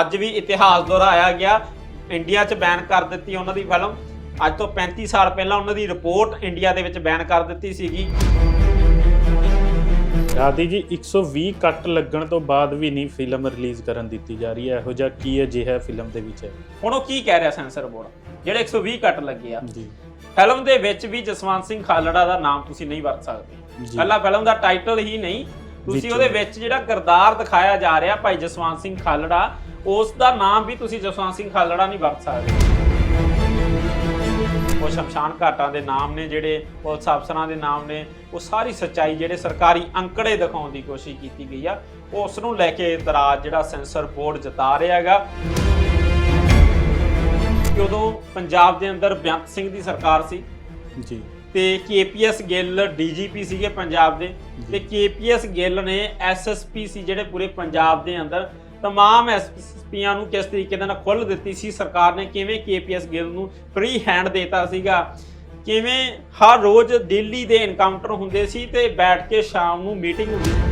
ਅੱਜ ਵੀ ਇਤਿਹਾਸ ਦੁਹਰਾਇਆ ਗਿਆ। ਇੰਡੀਆ 'ਚ ਬੈਨ ਕਰ ਦਿੱਤੀ ਉਹਨਾਂ ਦੀ ਫਿਲਮ। ਅੱਜ ਤੋਂ 35 ਸਾਲ ਪਹਿਲਾਂ ਉਹਨਾਂ ਦੀ ਰਿਪੋਰਟ ਇੰਡੀਆ ਦੇ ਵਿੱਚ ਬੈਨ ਕਰ ਦਿੱਤੀ ਸੀਗੀ। ਰਾਧੀ ਜੀ 120 ਕੱਟ ਲੱਗਣ ਤੋਂ ਬਾਅਦ ਵੀ ਨਹੀਂ ਫਿਲਮ ਰਿਲੀਜ਼ ਕਰਨ ਦਿੱਤੀ ਜਾ ਰਹੀ। ਹੈ ਇਹੋ ਜਿਹਾ ਕੀ ਅਜਿਹਾ ਫਿਲਮ ਦੇ ਵਿੱਚ ਹੈ? ਹੁਣ ਉਹ ਕੀ ਕਹਿ ਰਿਹਾ ਸੈਂਸਰ ਬੋਰਡ? ਜਿਹੜੇ 120 ਕੱਟ ਲੱਗੇ ਆ। ਜੀ। ਫਿਲਮ ਦੇ ਵਿੱਚ ਵੀ ਜਸਵੰਤ ਸਿੰਘ ਖਾਲੜਾ ਦਾ ਨਾਮ ਤੁਸੀਂ ਨਹੀਂ ਵਰਤ ਸਕਦੇ। ਕੱਲਾ ਫਿਲਮ ਦਾ ਟਾਈਟਲ ਹੀ ਨਹੀਂ। ਤੁਸੀਂ ਉਹਦੇ ਵਿੱਚ ਜਿਹੜਾ ਕਿਰਦਾਰ ਦਿਖਾਇਆ ਜਾ ਰਿਹਾ ਭਾਈ ਜਸਵੰਤ ਸਿੰਘ ਖਾਲੜਾ ਉਸ ਦਾ ਨਾਮ ਵੀ ਤੁਸੀਂ ਜਸਵੰਤ ਸਿੰਘ ਖਾਲੜਾ ਨਹੀਂ ਵਰਤ ਸਕਦੇ। ਉਹ ਸ਼ਮਸ਼ਾਨ ਘਾਟਾਂ ਦੇ ਨਾਮ ਨੇ ਜਿਹੜੇ ਪੁਲਿਸ ਅਫਸਰਾਂ ਦੇ ਨਾਮ ਨੇ ਉਹ ਸਾਰੀ ਸੱਚਾਈ ਜਿਹੜੇ ਸਰਕਾਰੀ ਅੰਕੜੇ ਦਿਖਾਉਣ ਦੀ ਕੋਸ਼ਿਸ਼ ਕੀਤੀ ਗਈ ਆ ਉਸ ਨੂੰ ਲੈ ਕੇ ਇਤਰਾਜ਼ ਜਿਹੜਾ ਸੈਂਸਰ ਬੋਰਡ ਜਤਾ ਰਿਹਾ ਹੈਗਾ। ਉਦੋਂ ਪੰਜਾਬ ਦੇ ਅੰਦਰ ਬੇਅੰਤ ਸਿੰਘ ਦੀ ਸਰਕਾਰ ਸੀ। ਜੀ। ਤੇ ਕੇਪੀਐਸ ਗਿੱਲ ਡੀਜੀਪੀ ਸੀਗੇ ਪੰਜਾਬ ਦੇ। ਤੇ ਕੇਪੀਐਸ ਗਿੱਲ ਨੇ ਐਸਐਸਪੀ ਸੀ ਜਿਹੜੇ ਪੂਰੇ ਪੰਜਾਬ ਦੇ ਅੰਦਰ ਤਮਾਮ ਐਸਪੀਆਂ ਨੂੰ ਕਿਸ ਤਰੀਕੇ ਦੇ ਨਾਲ ਖੁੱਲ੍ਹ ਦਿੱਤੀ ਸੀ ਸਰਕਾਰ ਨੇ ਕਿਵੇਂ ਕੇਪੀਐਸ ਗਿੱਲ ਨੂੰ ਫ੍ਰੀ ਹੈਂਡ ਦੇਤਾ ਸੀਗਾ ਕਿਵੇਂ ਹਰ ਰੋਜ਼ ਦਿੱਲੀ ਦੇ ਐਨਕਾਊਂਟਰ ਹੁੰਦੇ ਸੀ ਤੇ ਬੈਠ ਕੇ ਸ਼ਾਮ ਨੂੰ ਮੀਟਿੰਗ ਹੁੰਦੀ ਸੀ।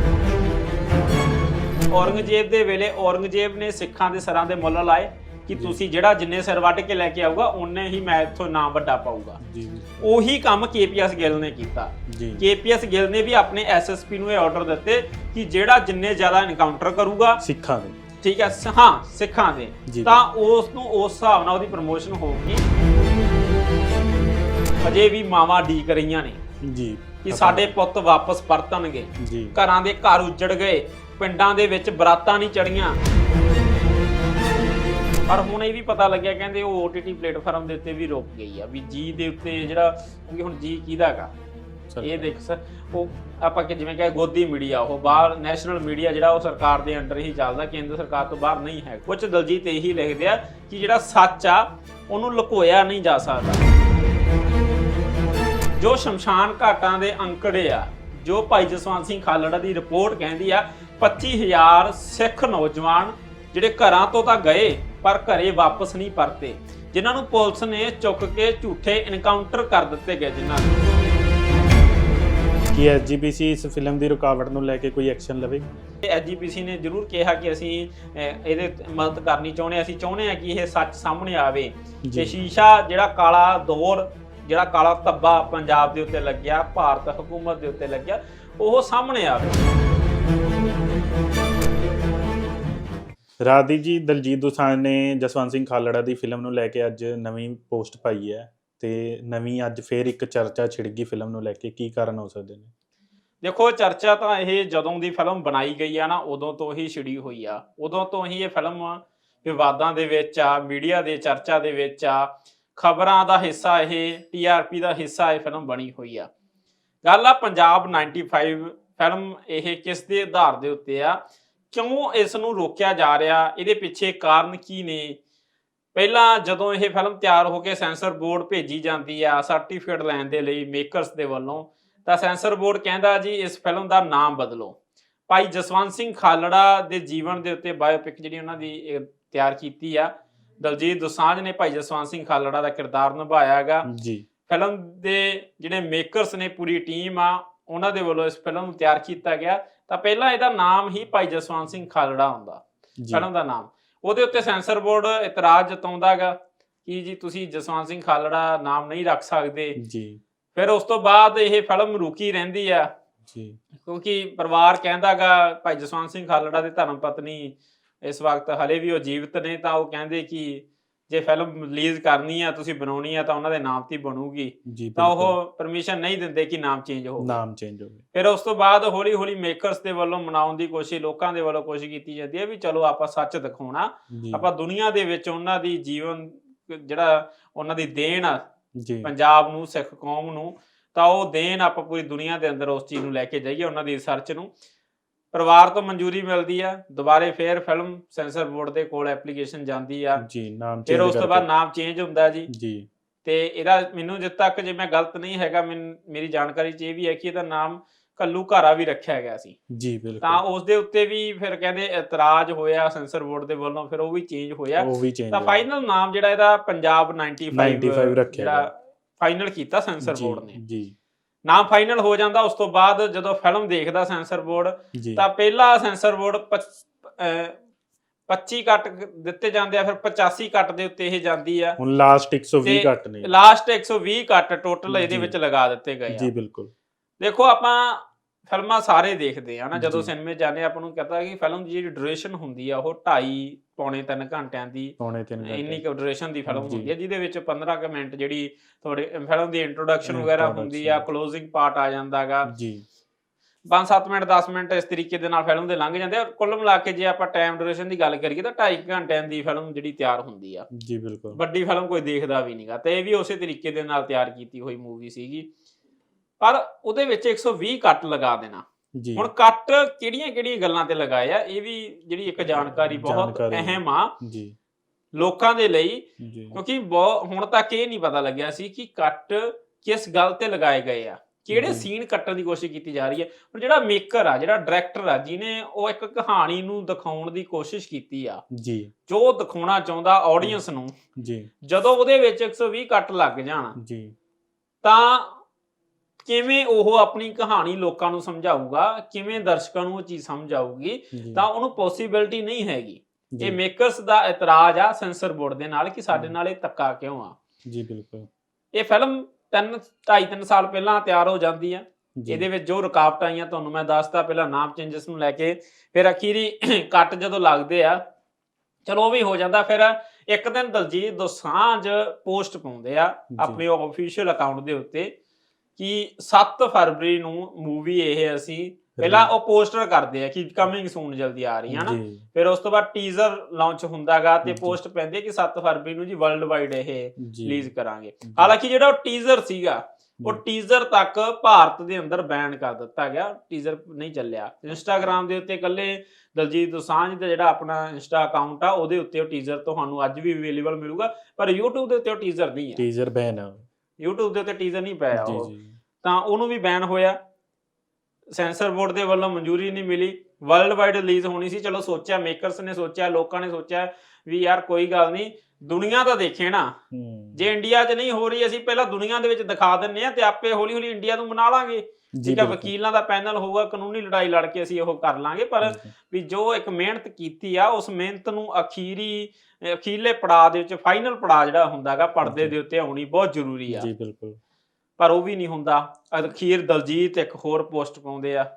ਔਰੰਗਜ਼ੇਬ ਦੇ ਵੇਲੇ ਔਰੰਗਜ਼ੇਬ ਨੇ ਸਿੱਖਾਂ ਦੇ ਸਰਾਂ ਦੇ ਮੁੱਲ ਲਾਏ ਕਿ ਤੁਸੀਂ ਜਿਹੜਾ ਜਿੰਨੇ ਸਿਰ ਵੱਢ ਕੇ ਲੈ ਕੇ ਆਊਗਾ ਉਹਨੇ ਹੀ ਮੈਂ ਇੱਥੋਂ ਨਾਮ ਵੱਡਾ ਪਾਊਗਾ। ਜੀ ਉਹੀ ਕੰਮ ਕੇਪੀਐਸ ਗਿੱਲ ਨੇ ਕੀਤਾ। ਜੀ। ਕੇਪੀਐਸ ਗਿੱਲ ਨੇ ਵੀ ਆਪਣੇ ਐਸਐਸਪੀ ਨੂੰ ਇਹ ਆਰਡਰ ਦਿੱਤੇ ਕਿ ਜਿਹੜਾ ਜਿੰਨੇ ਜ਼ਿਆਦਾ ਐਨਕਾਊਂਟਰ ਕਰੂਗਾ ਸਿੱਖਾਂ ਦੇ ਠੀਕ ਹੈ ਸ- ਹਾਂ ਸਿੱਖਾਂ ਦੇ ਜੀ। ਤਾਂ ਉਸ ਨੂੰ ਉਸ ਹਿਸਾਬ ਨਾਲ ਉਹਦੀ ਪ੍ਰਮੋਸ਼ਨ ਹੋਊਗੀ। ਅਜੇ ਵੀ ਮਾਵਾਂ ਡੀਕ ਰਹੀਆਂ ਨੇ ਜੀ। ਕਿ ਸਾਡੇ ਪੁੱਤ ਵਾਪਸ ਪਰਤਣਗੇ। ਜੀ। ਘਰਾਂ ਦੇ ਘਰ ਉੱਜੜ ਗਏ ਪਿੰਡਾਂ ਦੇ ਵਿੱਚ ਬਰਾਤਾਂ ਨਹੀਂ ਚੜੀਆਂ। ਪਰ ਹੁਣ ਇਹ ਵੀ ਪਤਾ ਲੱਗਿਆ ਕਹਿੰਦੇ ਉਹ OTT ਪਲੇਟਫਾਰਮ ਦੇ ਉੱਤੇ ਵੀ ਰੁਕ ਗਈ ਆ ਵੀ ਜੀ ਦੇ ਉੱਤੇ ਜਿਹੜਾ ਕਿਉਂਕਿ ਹੁਣ ਜੀ ਕਿਹਦਾ ਹੈਗਾ? ਇਹ ਦੇਖ ਸਰ, ਉਹ ਆਪਾਂ ਕਿ ਜਿਵੇਂ ਕਹੇ ਗੋਦੀ ਮੀਡੀਆ, ਉਹ ਬਾਹਰ ਨੈਸ਼ਨਲ ਮੀਡੀਆ ਜਿਹੜਾ ਉਹ ਸਰਕਾਰ ਦੇ ਅੰਡਰ ਹੀ ਚੱਲਦਾ, ਕੇਂਦਰ ਸਰਕਾਰ ਤੋਂ ਬਾਹਰ ਨਹੀਂ ਹੈ। ਕੁਝ ਦਲਜੀਤ ਇਹੀ ਲਿਖਦੇ ਆ ਕਿ ਜਿਹੜਾ ਸੱਚ ਆ, ਉਹਨੂੰ ਲੁਕੋਇਆ ਨਹੀਂ ਜਾ ਸਕਦਾ। ਜੋ ਸ਼ਮਸ਼ਾਨ ਘਾਟਾਂ ਦੇ ਅੰਕੜੇ ਆ, ਜੋ ਭਾਈ ਜਸਵੰਤ ਸਿੰਘ ਖਾਲੜਾ ਦੀ ਰਿਪੋਰਟ ਕਹਿੰਦੀ ਆ 25000 ਸਿੱਖ ਨੌਜਵਾਨ ਜਿਹੜੇ ਘਰਾਂ ਤੋਂ ਤਾਂ ਗਏ, ਪਰ ਘਰੇ ਵਾਪਸ ਨਹੀਂ ਪਰਤੇ। ਜਿਨ੍ਹਾਂ ਨੂੰ ਪੁਲਿਸ ਨੇ ਚੁੱਕ ਕੇ ਝੂਠੇ ਇਨਕਾਊਂਟਰ ਕਰ ਦਿੱਤੇ ਗਏ, ਜਿਨ੍ਹਾਂ ਨੂੰ। ਕੀ ਐਸਜੀਪੀਸੀ ਇਸ ਫਿਲਮ ਦੀ ਰੁਕਾਵਟ ਨੂੰ ਲੈ ਕੇ ਕੋਈ ਐਕਸ਼ਨ ਲਵੇਗੀ ਐਜੀਪੀਸੀ ਨੇ ਜ਼ਰੂਰ ਕਿਹਾ ਕਿ ਅਸੀਂ ਅਹ, ਇਹਦੇ ਤੇ ਮਦਦ ਕਰਨੀ ਚਾਹੁੰਦੇ ਹਾਂ। ਅਸੀਂ ਚਾਹੁੰਦੇ ਹਾਂ ਕਿ ਇਹ ਸੱਚ ਸਾਹਮਣੇ ਆਵੇ। ਤੇ ਸ਼ੀਸ਼ਾ ਜਿਹੜਾ ਕਾਲਾ ਦੌਰ ਜਿਹੜਾ ਕਾਲਾ ਧੱਬਾ ਪੰਜਾਬ ਦੇ ਉੱਤੇ ਲੱਗਿਆ ਭਾਰਤ ਹਕੂਮਤ ਦੇ ਉੱਤੇ ਲੱਗਿਆ ਉਹ ਸਾਹਮਣੇ ਆਵੇ। ਰਾਧੀ ਜੀ ਦਲਜੀਤ ਦੋਸਾਂਝ ਨੇ ਜਸਵੰਤ ਸਿੰਘ ਖਾਲੜਾ ਦੀ ਫਿਲਮ ਨੂੰ ਲੈ ਕੇ ਅੱਜ ਨਵੀਂ ਪੋਸਟ ਪਾਈ ਹੈ। ਤੇ ਨਵੀਂ ਅੱਜ ਫੇਰ ਇੱਕ ਚਰਚਾ ਛਿੜ ਗਈ ਫਿਲਮ ਨੂੰ ਲੈ ਕੇ, ਕੀ ਕਾਰਨ ਹੋ ਸਕਦੇ ਨੇ? ਦੇਖੋ, ਚਰਚਾ ਤਾਂ ਇਹ ਜਦੋਂ ਦੀ ਫਿਲਮ ਬਣਾਈ ਗਈ ਆ ਨਾ, ਉਦੋਂ ਤੋਂ ਹੀ ਛਿੜੀ ਹੋਈ ਆ। ਉਦੋਂ ਤੋਂ ਹੀ ਇਹ ਫਿਲਮ ਵਿਵਾਦਾਂ ਦੇ ਵਿੱਚ ਆ, ਮੀਡੀਆ ਦੇ ਚਰਚਾ ਦੇ ਵਿੱਚ ਆ, ਖਬਰਾਂ ਦਾ ਹਿੱਸਾ ਇਹ ਟੀਆਰਪੀ ਦਾ ਹਿੱਸਾ ਇਹ ਫਿਲਮ ਬਣੀ ਹੋਈ ਆ। ਗੱਲ ਆ ਪੰਜਾਬ 95 ਫਿਲਮ ਇਹ ਕਿਸ ਦੇ ਆਧਾਰ ਦੇ ਉੱਤੇ ਆ? ਕਿਉਂ ਇਸ ਨੂੰ ਰੋਕਿਆ ਜਾ ਰਿਹਾ? ਇਹਦੇ ਪਿੱਛੇ ਕਾਰਨ ਕੀ ਨੇ? ਪਹਿਲਾਂ ਜਦੋਂ ਇਹ ਫਿਲਮ ਤਿਆਰ ਹੋ ਕੇ ਸੈਂਸਰ ਬੋਰਡ ਭੇਜੀ ਜਾਂਦੀ ਆ ਸਰਟੀਫਿਕੇਟ ਲੈਣ ਦੇ ਲਈ ਮੇਕਰਸ ਦੇ ਵੱਲੋਂ ਤਾਂ ਸੈਂਸਰ ਬੋਰਡ ਕਹਿੰਦਾ ਜੀ ਇਸ ਫਿਲਮ ਦਾ ਨਾਮ ਬਦਲੋ। ਭਾਈ ਜਸਵੰਤ ਸਿੰਘ ਖਾਲੜਾ ਦੇ ਜੀਵਨ ਦੇ ਉੱਤੇ ਬਾਇਓਪਿਕ ਜਿਹੜੀ ਉਹਨਾਂ ਦੀ ਤਿਆਰ ਕੀਤੀ ਆ। ਦਲਜੀਤ ਦੋਸਾਂਝ ਨੇ ਭਾਈ ਜਸਵੰਤ ਸਿੰਘ ਖਾਲੜਾ ਦਾ ਕਿਰਦਾਰ ਨਿਭਾਇਆ ਹੈਗਾ। ਜੀ। ਫਿਲਮ ਦੇ ਜਿਹੜੇ ਮੇਕਰਸ ਨੇ ਪੂਰੀ ਟੀਮ ਆ ਉਹਨਾਂ ਦੇ ਵੱਲੋਂ ਇਸ ਫਿਲਮ ਨੂੰ ਤਿਆਰ ਕੀਤਾ ਗਿਆ। ਤਾਂ ਪਹਿਲਾਂ ਇਹਦਾ ਨਾਮ ਹੀ ਭਾਈ ਜਸਵੰਤ ਸਿੰਘ ਖਾਲੜਾ ਹੁੰਦਾ। ਫਿਲਮ ਦਾ ਨਾਮ। ਉਹਦੇ ਉੱਤੇ ਸੈਂਸਰ ਬੋਰਡ ਇਤਰਾਜ਼ ਜਤਾਉਂਦਾਗਾ ਕਿ ਜੀ ਤੁਸੀਂ ਜਸਵੰਤ ਸਿੰਘ ਖਾਲੜਾ ਨਾਮ ਨਹੀਂ ਰੱਖ ਸਕਦੇ। ਜੀ। ਫਿਰ ਉਸ ਤੋਂ ਬਾਅਦ ਇਹ ਫਿਲਮ ਰੁਕੀ ਰਹਿੰਦੀ ਆ। ਜੀ। ਕਿਉਂਕਿ ਪਰਿਵਾਰ ਕਹਿੰਦਾਗਾ ਭਾਈ ਜਸਵੰਤ ਸਿੰਘ ਖਾਲੜਾ ਦੇ ਧਰਮ ਪਤਨੀ ਇਸ ਵਕਤ ਹਲੇ ਵੀ ਉਹ ਜੀਵਤ ਨੇ ਤਾਂ ਉਹ ਕਹਿੰਦੇ ਕਿ ਜੇ ਫਿਲਮ ਰਿਲੀਜ਼ ਕਰਨੀ ਆ ਤੁਸੀਂ ਬਣਾਉਣੀ ਆ ਤਾਂ ਉਹਨਾਂ ਦੇ ਨਾਮ ਤੇ ਬਣੂਗੀ। ਤਾਂ। ਉਹ ਪਰਮਿਸ਼ਨ ਨਹੀਂ ਦਿੰਦੇ ਕਿ ਨਾਮ ਚੇਂਜ ਹੋਵੇ। ਨਾਮ ਚੇਂਜ ਹੋ ਗਿਆ ਫਿਰ ਉਸ ਤੋਂ ਬਾਅਦ ਹੌਲੀ ਹੌਲੀ ਮੇਕਰਸ ਦੇ ਵੱਲੋਂ ਮਨਾਉਣ ਦੀ ਕੋਸ਼ਿਸ਼ ਲੋਕਾਂ ਦੇ ਵੱਲੋਂ ਕੋਸ਼ਿਸ਼ ਕੀਤੀ ਜਾਂਦੀ ਹੈ ਵੀ ਚਲੋ ਆਪਾਂ ਸੱਚ ਦਿਖਾਉਣਾ। ਆਪਾਂ ਦੁਨੀਆ ਦੇ ਵਿੱਚ ਉਹਨਾਂ ਦੀ ਜੀਵਨ ਜਿਹੜਾ ਉਹਨਾਂ ਦੀ ਦੇਣ ਆ ਜੀ। ਪੰਜਾਬ ਨੂੰ ਸਿੱਖ ਕੌਮ ਨੂੰ ਤਾਂ ਉਹ ਦੇਣ ਆਪਾਂ ਪੂਰੀ ਦੁਨੀਆ ਦੇ ਅੰਦਰ ਉਸ ਚੀਜ਼ ਨੂੰ ਲੈ ਕੇ ਜਾਈਏ ਉਹਨਾਂ ਦੀ ਰਿਸਰਚ ਨੂੰ। ਪਰਿਵਾਰ ਤੋਂ ਮਨਜ਼ੂਰੀ ਮਿਲਦੀ ਆ ਦੁਬਾਰੇ ਫੇਰ ਫਿਲਮ ਸੈਂਸਰ ਬੋਰਡ ਦੇ ਕੋਲ ਐਪਲੀਕੇਸ਼ਨ ਜਾਂਦੀ ਆ। ਜੀ ਨਾਮ ਫਿਰ change ਉਸ ਤੋਂ ਬਾਅਦ। ਨਾਮ ਚੇਂਜ ਹੁੰਦਾ ਜੀ। ਜੀ। ਤੇ ਇਹਦਾ ਮੈਨੂੰ ਜਿੱਦ ਤੱਕ ਜੇ ਮੈਂ ਗਲਤ ਨਹੀਂ ਹੈਗਾ ਮੇਰੀ ਜਾਣਕਾਰੀ 'ਚ ਇਹ ਵੀ ਹੈ ਕਿ ਇਹਦਾ ਨਾਮ ਕੱਲੂ ਘਾਰਾ ਵੀ ਰੱਖਿਆ ਗਿਆ ਸੀ। ਜੀ ਬਿਲਕੁਲ। ਤਾਂ ਉਸ ਦੇ ਉੱਤੇ ਵੀ ਫਿਰ ਕਹਿੰਦੇ ਇਤਰਾਜ਼ ਹੋਇਆ ਸੈਂਸਰ ਬੋਰਡ ਦੇ ਵੱਲੋਂ ਫਿਰ ਉਹ ਵੀ ਚੇਂਜ ਹੋਇਆ। ਚੇਂਜ ਤਾਂ ਫਾਈਨਲ ਨਾਮ ਜਿਹੜਾ ਇਹਦਾ ਪੰਜਾਬ 95 95 ਰੱਖਿਆ ਜਿਹੜਾ। ਫਾਈਨਲ ਕੀਤਾ ਸੈਂਸਰ ਬੋਰਡ ਨੇ। ਜੀ। ਨਾਮ ਫਾਈਨਲ ਹੋ ਜਾਂਦਾ ਉਸ ਤੋਂ ਬਾਅਦ ਜਦੋਂ ਫਿਲਮ ਦੇਖਦਾ ਸੈਂਸਰ ਬੋਰਡ ਤਾਂ ਪਹਿਲਾ ਸੈਂਸਰ ਬੋਰਡ 25 ਕੱਟ ਦਿੱਤੇ ਜਾਂਦੇ ਆ ਫਿਰ 85 ਕੱਟ ਦੇ ਉੱਤੇ ਇਹ ਜਾਂਦੀ ਆ। ਹੁਣ ਲਾਸਟ 120 ਤੇ ਕੱਟ ਨੇ। ਲਾਸਟ 120 ਕੱਟ ਟੋਟਲ ਇਹਦੇ। ਵਿੱਚ ਲਗਾ ਦਿੱਤੇ ਗਏ ਜੀ ਬਿਲਕੁਲ। ਦੇਖੋ ਆਪਾਂ ਫਿਲਮਾਂ ਸਾਰੇ ਦੇਖਦੇ ਆ ਨਾ ਜਦੋਂ। ਸਿਨੇਮੇ ਜਾਂਦੇ ਆ ਆਪਾਂ ਨੂੰ ਕਹਤਾ ਕਿ ਫਿਲਮ ਦੀ ਜਿਹੜੀ ਡਿਊਰੇਸ਼ਨ ਹੁੰਦੀ ਆ ਉਹ 2.5 ਪੌਣੇ 3 ਘੰਟਿਆਂ ਦੀ ਪੌਣੇ 3 ਇੰਨੀ ਕੁ ਡਿਊਰੇਸ਼ਨ ਦੀ ਫਿਲਮ। ਹੁੰਦੀ ਹੈ ਜਿਹਦੇ ਵਿੱਚ 15 ਕੁ ਮਿੰਟ ਜਿਹੜੀ ਥੋੜੇ ਫਿਲਮ ਦੀ ਇੰਟਰੋਡਕਸ਼ਨ ਵਗੈਰਾ ਹੁੰਦੀ ਆ ਕਲੋਜ਼ਿੰਗ ਪਾਰਟ ਆ ਜਾਂਦਾਗਾ ਜੀ। 5-7 ਮਿੰਟ 10 ਮਿੰਟ ਇਸ ਤਰੀਕੇ ਦੇ ਨਾਲ ਫਿਲਮ ਦੇ ਲੰਘ ਜਾਂਦੇ ਆ ਕੁੱਲ ਮਿਲਾ ਕੇ ਜੇ ਆਪਾਂ ਟਾਈਮ ਡਿਊਰੇਸ਼ਨ ਦੀ ਗੱਲ ਕਰੀਏ ਤਾਂ 2.5 ਘੰਟਿਆਂ ਦੀ ਫਿਲਮ ਜਿਹੜੀ ਤਿਆਰ ਹੁੰਦੀ ਆ। ਜੀ ਬਿਲਕੁਲ। ਵੱਡੀ ਫਿਲਮ ਕੋਈ ਦੇਖਦਾ ਵੀ ਨਹੀਂਗਾ ਤੇ ਇਹ ਵੀ ਉਸੇ ਤਰੀਕੇ ਦੇ ਨਾਲ ਤਿਆਰ ਕੀਤੀ ਹੋਈ ਮੂਵੀ ਸੀਗੀ। ਪਰ ਉਹਦੇ ਵਿੱਚ 120 ਕੱਟ ਲਗਾ ਦੇਣਾ। ਜੀ। ਹੁਣ ਕੱਟ ਕਿਹੜੀਆਂ-ਕਿਹੜੀਆਂ ਗੱਲਾਂ ਤੇ ਲਗਾਏ ਆ ਇਹ ਵੀ ਜਿਹੜੀ ਇੱਕ ਜਾਣਕਾਰੀ ਬਹੁਤ ਜਾਣਕਾਰੀ। ਅਹਿਮ ਆ ਜੀ। ਲੋਕਾਂ ਦੇ ਲਈ ਜੀ। ਕਿਉਂਕਿ ਬਹੁ- ਹੁਣ ਤੱਕ ਇਹ ਨਹੀਂ ਪਤਾ ਲੱਗਿਆ ਸੀ ਕਿ ਕੱਟ ਕਿਸ ਗੱਲ ਤੇ ਲਗਾਏ ਗਏ ਆ ਕਿਹੜੇ। ਸੀਨ ਕੱਟਣ ਦੀ ਕੋਸ਼ਿਸ਼ ਕੀਤੀ ਜਾ ਰਹੀ ਹੈ। ਹੁਣ ਜਿਹੜਾ ਮੇਕਰ ਆ ਜਿਹੜਾ ਡਾਇਰੈਕਟਰ ਆ ਜਿਹਨੇ ਉਹ ਇੱਕ ਕਹਾਣੀ ਨੂੰ ਦਿਖਾਉਣ ਦੀ ਕੋਸ਼ਿਸ਼ ਕੀਤੀ ਆ ਜੀ। ਜੋ ਦਿਖਾਉਣਾ ਚਾਹੁੰਦਾ ਆਡੀਅנס ਨੂੰ ਜੀ। ਜਦੋਂ ਉਹਦੇ ਵਿੱਚ 120 ਕੱਟ ਲੱਗ ਜਾਣ ਜੀ। ਤਾਂ ਕਿਵੇਂ ਉਹ ਆਪਣੀ ਕਹਾਣੀ ਲੋਕਾਂ ਨੂੰ ਸਮਝਾਊਗਾ ਕਿਵੇਂ ਦਰਸ਼ਕਾਂ ਨੂੰ ਉਹ ਚੀਜ਼ ਸਮਝ ਆਊਗੀ ਤਾਂ ਉਹਨੂੰ ਪੋਸੀਬਿਲਟੀ ਨਹੀਂ ਹੈਗੀ। ਇਹ ਮੇਕਰਸ ਦਾ ਇਤਰਾਜ਼ ਆ ਸੈਂਸਰ ਬੋਰਡ ਦੇ ਨਾਲ ਕਿ ਸਾਡੇ ਨਾਲ ਇਹ ਧੱਕਾ ਕਿਉਂ ਆ। ਜੀ ਬਿਲਕੁਲ। ਇਹ ਫਿਲਮ ਤਿੰਨ ਢਾਈ ਤਿੰਨ ਸਾਲ ਪਹਿਲਾਂ ਤਿਆਰ ਹੋ ਜਾਂਦੀ ਆ। ਇਹਦੇ ਵਿੱਚ ਜੋ ਰੁਕਾਵਟਾਂ ਆਈਆਂ ਤੁਹਾਨੂੰ ਮੈਂ ਦੱਸਤਾ ਪਹਿਲਾਂ ਨਾਮ ਚੇਂਜਸ ਨੂੰ ਲੈ ਕੇ ਫਿਰ ਅਖੀਰੀ ਕੱਟ ਜਦੋਂ ਲੱਗਦੇ ਆ ਚਲੋ ਉਹ ਵੀ ਹੋ ਜਾਂਦਾ ਫਿਰ ਇੱਕ ਦਿਨ ਦਲਜੀਤ ਦੋਸਾਂਝ ਪੋਸਟ ਪਾਉਂਦੇ ਆ ਆਪਣੇ ਆਫੀਸ਼ੀਅਲ ਅਕਾਊਂਟ ਦੇ ਉੱਤੇ। ਕਿ 7 ਫਰਵਰੀ ਨੂੰ ਮੂਵੀ ਇਹ ਅਸੀਂ ਪਹਿਲਾਂ ਉਹ ਪੋਸਟਰ ਕਰਦੇ ਆ ਕਿ ਕਮਿੰਗ ਸੂਨ ਜਲਦੀ ਆ ਰਹੀ ਹੈ ਨਾ ਫਿਰ ਉਸ ਤੋਂ ਬਾਅਦ ਟੀਜ਼ਰ ਲਾਂਚ ਹੁੰਦਾਗਾ ਤੇ। ਪੋਸਟ ਪੈਂਦੀ ਹੈ ਕਿ 7 ਫਰਵਰੀ ਨੂੰ ਜੀ ਵਰਲਡ ਵਾਈਡ ਇਹ ਰਿਲੀਜ਼ ਕਰਾਂਗੇ। ਹਾਲਾਂਕਿ ਜਿਹੜਾ ਉਹ ਟੀਜ਼ਰ ਸੀਗਾ ਉਹ ਟੀਜ਼ਰ ਤੱਕ ਭਾਰਤ ਦੇ ਅੰਦਰ ਬੈਨ ਕਰ ਦਿੱਤਾ ਗਿਆ। ਟੀਜ਼ਰ ਨਹੀਂ ਚੱਲਿਆ। ਇੰਸਟਾਗ੍ਰam ਦੇ ਉੱਤੇ ਇਕੱਲੇ ਦਲਜੀਤ ਦੋਸਾਂਝ ਦਾ ਜਿਹੜਾ ਆਪਣਾ ਇੰਸਟਾ ਅਕਾਊਂਟ ਆ ਉਹਦੇ ਉੱਤੇ ਉਹ ਟੀਜ਼ਰ ਤੁਹਾਨੂੰ ਅੱਜ ਵੀ ਅਵੇਲੇਬਲ ਮਿਲੂਗਾ ਪਰ YouTube ਦੇ ਉੱਤੇ ਉਹ ਟੀਜ਼ਰ ਨਹੀਂ ਹੈ ਟੀਜ਼ਰ ਬੈਨ ਆ। YouTube ਦੇ ਉੱਤੇ ਟੀਜ਼ਰ ਨਹੀਂ ਪਿਆ ਜੀ ਉਹ। ਜੀ। ਤਾਂ ਉਹਨੂੰ ਵੀ ਬੈਨ ਹੋਇਆ। ਸੈਂਸਰ ਬੋਰਡ ਦੇ ਵੱਲੋਂ ਮਨਜ਼ੂਰੀ ਨਹੀਂ ਮਿਲੀ। ਵਰਲਡ ਵਾਈਡ ਰਿਲੀਜ਼ ਹੋਣੀ ਸੀ। ਚਲੋ ਸੋਚਿਆ ਮੇਕਰਸ ਨੇ ਸੋਚਿਆ ਲੋਕਾਂ ਨੇ ਸੋਚਿਆ ਵੀ ਯਾਰ ਕੋਈ ਗੱਲ ਨਹੀਂ। ਦੁਨੀਆ ਤਾਂ ਦੇਖੇ ਨਾ। ਹੂੰ। ਜੇ ਇੰਡੀਆ 'ਚ ਨਹੀਂ ਹੋ ਰਹੀ ਅਸੀਂ ਪਹਿਲਾਂ ਦੁਨੀਆ ਦੇ ਵਿੱਚ ਦਿਖਾ ਦਿੰਨੇ ਆ ਤੇ ਆਪੇ ਹੌਲੀ ਹੌਲੀ ਇੰਡੀਆ ਨੂੰ ਮਨਾ ਲਾਂਗੇ। ਜੀ ਠੀਕ ਬਿਲਕੁਲ। ਵਕੀਲਾਂ ਦਾ ਪੈਨਲ ਹੋਊਗਾ ਕਾਨੂੰਨੀ ਲੜਾਈ ਲੜ ਕੇ ਅਸੀਂ ਉਹ ਕਰ ਲਾਂਗੇ ਪਰ ਵੀ ਜੋ ਇੱਕ ਮਿਹਨਤ ਕੀਤੀ ਆ ਉਸ ਮਿਹਨਤ ਨੂੰ ਅਖੀਰੀ ਅਖੀਰਲੇ ਪੜਾਅ ਦੇ ਵਿੱਚ ਫਾਈਨਲ ਪੜਾਅ ਜਿਹੜਾ ਹੁੰਦਾਗਾ ਪਰਦੇ। ਦੇ ਉੱਤੇ ਆਉਣੀ ਬਹੁਤ ਜ਼ਰੂਰੀ ਆ। ਜੀ ਬਿਲਕੁਲ। ਪਰ ਉਹ ਵੀ ਨਹੀਂ ਹੁੰਦਾ। ਅਖੀਰ ਦਲਜੀਤ ਇੱਕ ਹੋਰ ਪੋਸਟ ਪਾਉਂਦੇ ਆ।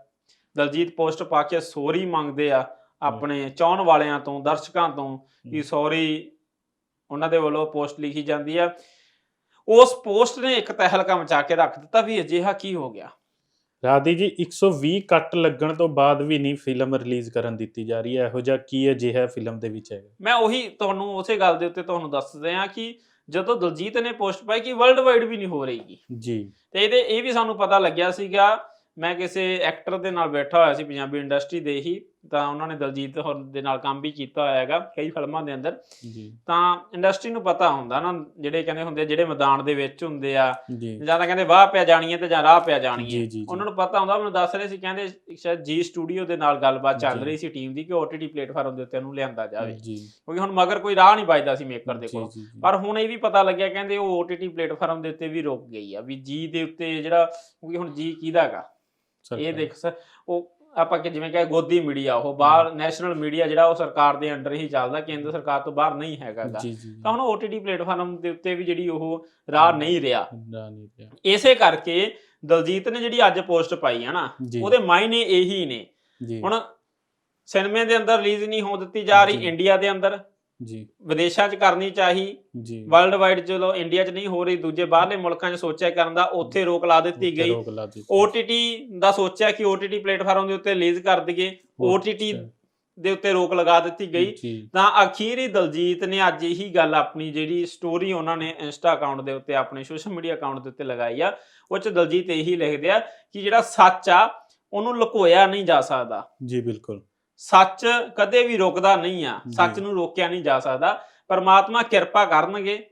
ਦਲਜੀਤ ਪੋਸਟ ਪਾ ਕੇ ਸੌਰੀ ਮੰਗਦੇ ਆ ਆਪਣੇ ਚਾਹਣ ਵਾਲਿਆਂ ਤੋਂ ਦਰਸ਼ਕਾਂ ਤੋਂ ਕਿ ਸੌਰੀ ਉਹਨਾਂ ਦੇ ਵੱਲੋਂ ਪੋਸਟ ਲਿਖੀ ਜਾਂਦੀ ਆ। ਉਸ ਪੋਸਟ ਨੇ ਇੱਕ ਤਹਿਲਕਾ ਮਚਾ ਕੇ ਰੱਖ ਦਿੱਤਾ ਵੀ ਅਜਿਹਾ ਕੀ ਹੋ ਗਿਆ। ਰਾਧੀ ਜੀ 120 ਕੱਟ ਲੱਗਣ ਤੋਂ ਬਾਅਦ ਵੀ ਨਹੀਂ ਫਿਲਮ ਰਿਲੀਜ਼ ਕਰਨ ਦਿੱਤੀ ਜਾ ਰਹੀ। ਹੈ ਇਹੋ ਜਿਹਾ ਕੀ ਅਜਿਹਾ ਫਿਲਮ ਦੇ ਵਿੱਚ ਹੈਗਾ? ਮੈਂ ਉਹੀ ਤੁਹਾਨੂੰ ਉਸੇ ਗੱਲ ਦੇ ਉੱਤੇ ਤੁਹਾਨੂੰ ਦੱਸਦੇ ਆ ਕਿ ਜਦੋਂ ਦਲਜੀਤ ਨੇ ਪੋਸਟ ਪਾਈ ਕਿ ਵਰਲਡ ਵਾਈਡ ਵੀ ਨਹੀਂ ਹੋ ਰਹੀਗੀ। ਜੀ। ਤੇ ਇਹਦੇ ਇਹ ਵੀ ਸਾਨੂੰ ਪਤਾ ਲੱਗਿਆ ਸੀਗਾ ਮੈਂ ਕਿਸੇ ਐਕਟਰ ਦੇ ਨਾਲ ਬੈਠਾ ਹੋਇਆ ਸੀ ਪੰਜਾਬੀ ਇੰਡਸਟਰੀ ਦੇ ਹੀ। ਤਾਂ ਉਹਨਾਂ ਨੇ ਦਲਜੀਤ ਹੋਰ ਦੇ ਨਾਲ ਕੰਮ ਵੀ ਕੀਤਾ ਹੋਇਆ ਹੈਗਾ ਕਈ ਫਿਲਮਾਂ ਦੇ ਅੰਦਰ ਜੀ ਤਾਂ ਇੰਡਸਟਰੀ ਨੂੰ ਪਤਾ ਹੁੰਦਾ ਨਾ ਜਿਹੜੇ ਕਹਿੰਦੇ ਹੁੰਦੇ ਜਿਹੜੇ ਮੈਦਾਨ ਦੇ ਵਿੱਚ ਹੁੰਦੇ ਆ ਜੀ ਤਾਂ ਕਹਿੰਦੇ ਵਾਹ ਪਿਆ ਜਾਣੀ ਹੈ ਤੇ ਜਾਂ ਰਾਹ ਪਿਆ ਜਾਣੀ ਹੈ। ਉਹਨਾਂ ਨੂੰ ਪਤਾ ਹੁੰਦਾ ਮੈਨੂੰ ਦੱਸ ਰਹੇ ਸੀ ਕਹਿੰਦੇ ਸ਼ਾਇਦ ਜੀ ਸਟੂਡੀਓ ਦੇ ਨਾਲ ਗੱਲਬਾਤ ਚੱਲ। ਰਹੀ ਸੀ ਟੀਮ ਦੀ ਕਿ OTT ਪਲੇਟਫਾਰਮ ਦੇ ਉੱਤੇ ਉਹਨੂੰ ਲਿਆਂਦਾ ਜਾਵੇ ਕਿਉਂਕਿ ਹੁਣ ਮਗਰ ਕੋਈ ਰਾਹ ਨਹੀਂ ਵੱਜਦਾ ਸੀ ਮੇਕਰ ਦੇ ਕੋਲ। ਪਰ ਹੁਣ ਇਹ ਵੀ ਪਤਾ ਲੱਗਿਆ ਕਹਿੰਦੇ ਉਹ OTT ਪਲੇਟਫਾਰਮ ਦੇ ਉੱਤੇ ਵੀ ਰੁਕ ਗਈ ਆ ਵੀ ਜੀ ਦੇ ਉੱਤੇ ਜਿਹੜਾ ਕਿਉਂਕਿ ਹੁਣ ਜੀ ਕਿਹਦਾ ਹੈਗਾ ਇਹ। ਦੇਖ ਸ ਉਹ ਆਪਾਂ ਕਿ ਜਿਵੇਂ ਕਹੇ ਗੋਦੀ ਮੀਡੀਆ ਉਹ ਬਾਹਰ ਨੈਸ਼ਨਲ ਮੀਡੀਆ ਜਿਹੜਾ ਉਹ ਸਰਕਾਰ ਦੇ ਅੰਡਰ ਹੀ ਚੱਲਦਾ ਕੇਂਦਰ ਸਰਕਾਰ ਤੋਂ ਬਾਹਰ ਨਹੀਂ ਹੈਗਾ ਤਾਂ ਹੁਣ OTT ਪਲੇਟਫਾਰਮ ਦੇ ਉੱਤੇ ਵੀ ਜਿਹੜੀ ਉਹ ਰਾਹ ਨਹੀਂ ਰਿਹਾ। ਇਸੇ ਕਰਕੇ ਦਲਜੀਤ ਨੇ ਜਿਹੜੀ ਅੱਜ ਪੋਸਟ ਪਾਈ ਹੈ ਨਾ ਉਹਦੇ ਮਾਇਨੇ ਇਹੀ ਨੇ। ਹੁਣ ਸਿਨੇਮੇ ਦੇ ਅੰਦਰ ਰਿਲੀਜ਼ ਨਹੀਂ ਹੋ ਦਿੱਤੀ ਜਾ ਰਹੀ। ਇੰਡੀਆ ਦੇ ਅੰਦਰ ਜੀ। ਵਿਦੇਸ਼ਾਂ 'ਚ ਕਰਨੀ ਚਾਹੀ ਜੀ। ਵਰਲਡ ਵਾਈਡ ਚਲੋ ਇੰਡੀਆ 'ਚ ਨਹੀਂ ਹੋ ਰਹੀ ਦੂਜੇ ਬਾਹਰਲੇ ਮੁਲਕਾਂ 'ਚ ਸੋਚਿਆ ਕਰਨ ਦਾ ਉੱਥੇ ਰੋਕ ਲਾ ਦਿੱਤੀ ਗਈ। ਰੋਕ ਲਾ ਦਿੱਤੀ। OTT ਦਾ ਸੋਚਿਆ ਕਿ OTT ਪਲੇਟਫਾਰਮ ਦੇ ਉੱਤੇ ਰਿਲੀਜ਼ ਕਰ ਦਈਏ OTT ਦੇ ਉੱਤੇ ਰੋਕ ਲਗਾ ਦਿੱਤੀ ਗਈ। ਤਾਂ ਅਖੀਰੀ ਦਲਜੀਤ ਨੇ ਅੱਜ ਇਹੀ ਗੱਲ ਆਪਣੀ ਜਿਹੜੀ ਸਟੋਰੀ ਉਹਨਾਂ ਨੇ ਇੰਸਟਾ ਅਕਾਊਂਟ ਦੇ ਉੱਤੇ ਆਪਣੇ ਸੋਸ਼ਲ ਮੀਡੀਆ ਅਕਾਊਂਟ ਦੇ ਉੱਤੇ ਲਗਾਈ ਆ ਉਹ ਚ ਦਲਜੀਤ ਇਹੀ ਲਿਖਦੇ ਆ ਕਿ ਜਿਹੜਾ ਸੱਚ ਆ ਉਹਨੂੰ ਲੁਕੋਇਆ ਨਹੀਂ ਜਾ ਸਕਦਾ। ਜੀ ਬਿਲਕੁਲ। ਸੱਚ ਕਦੇ ਵੀ ਰੁਕਦਾ ਨਹੀਂ ਆ। ਸੱਚ। ਨੂੰ ਰੋਕਿਆ ਨਹੀਂ ਜਾ ਸਕਦਾ। ਪਰਮਾਤਮਾ ਕਿਰਪਾ ਕਰਨਗੇ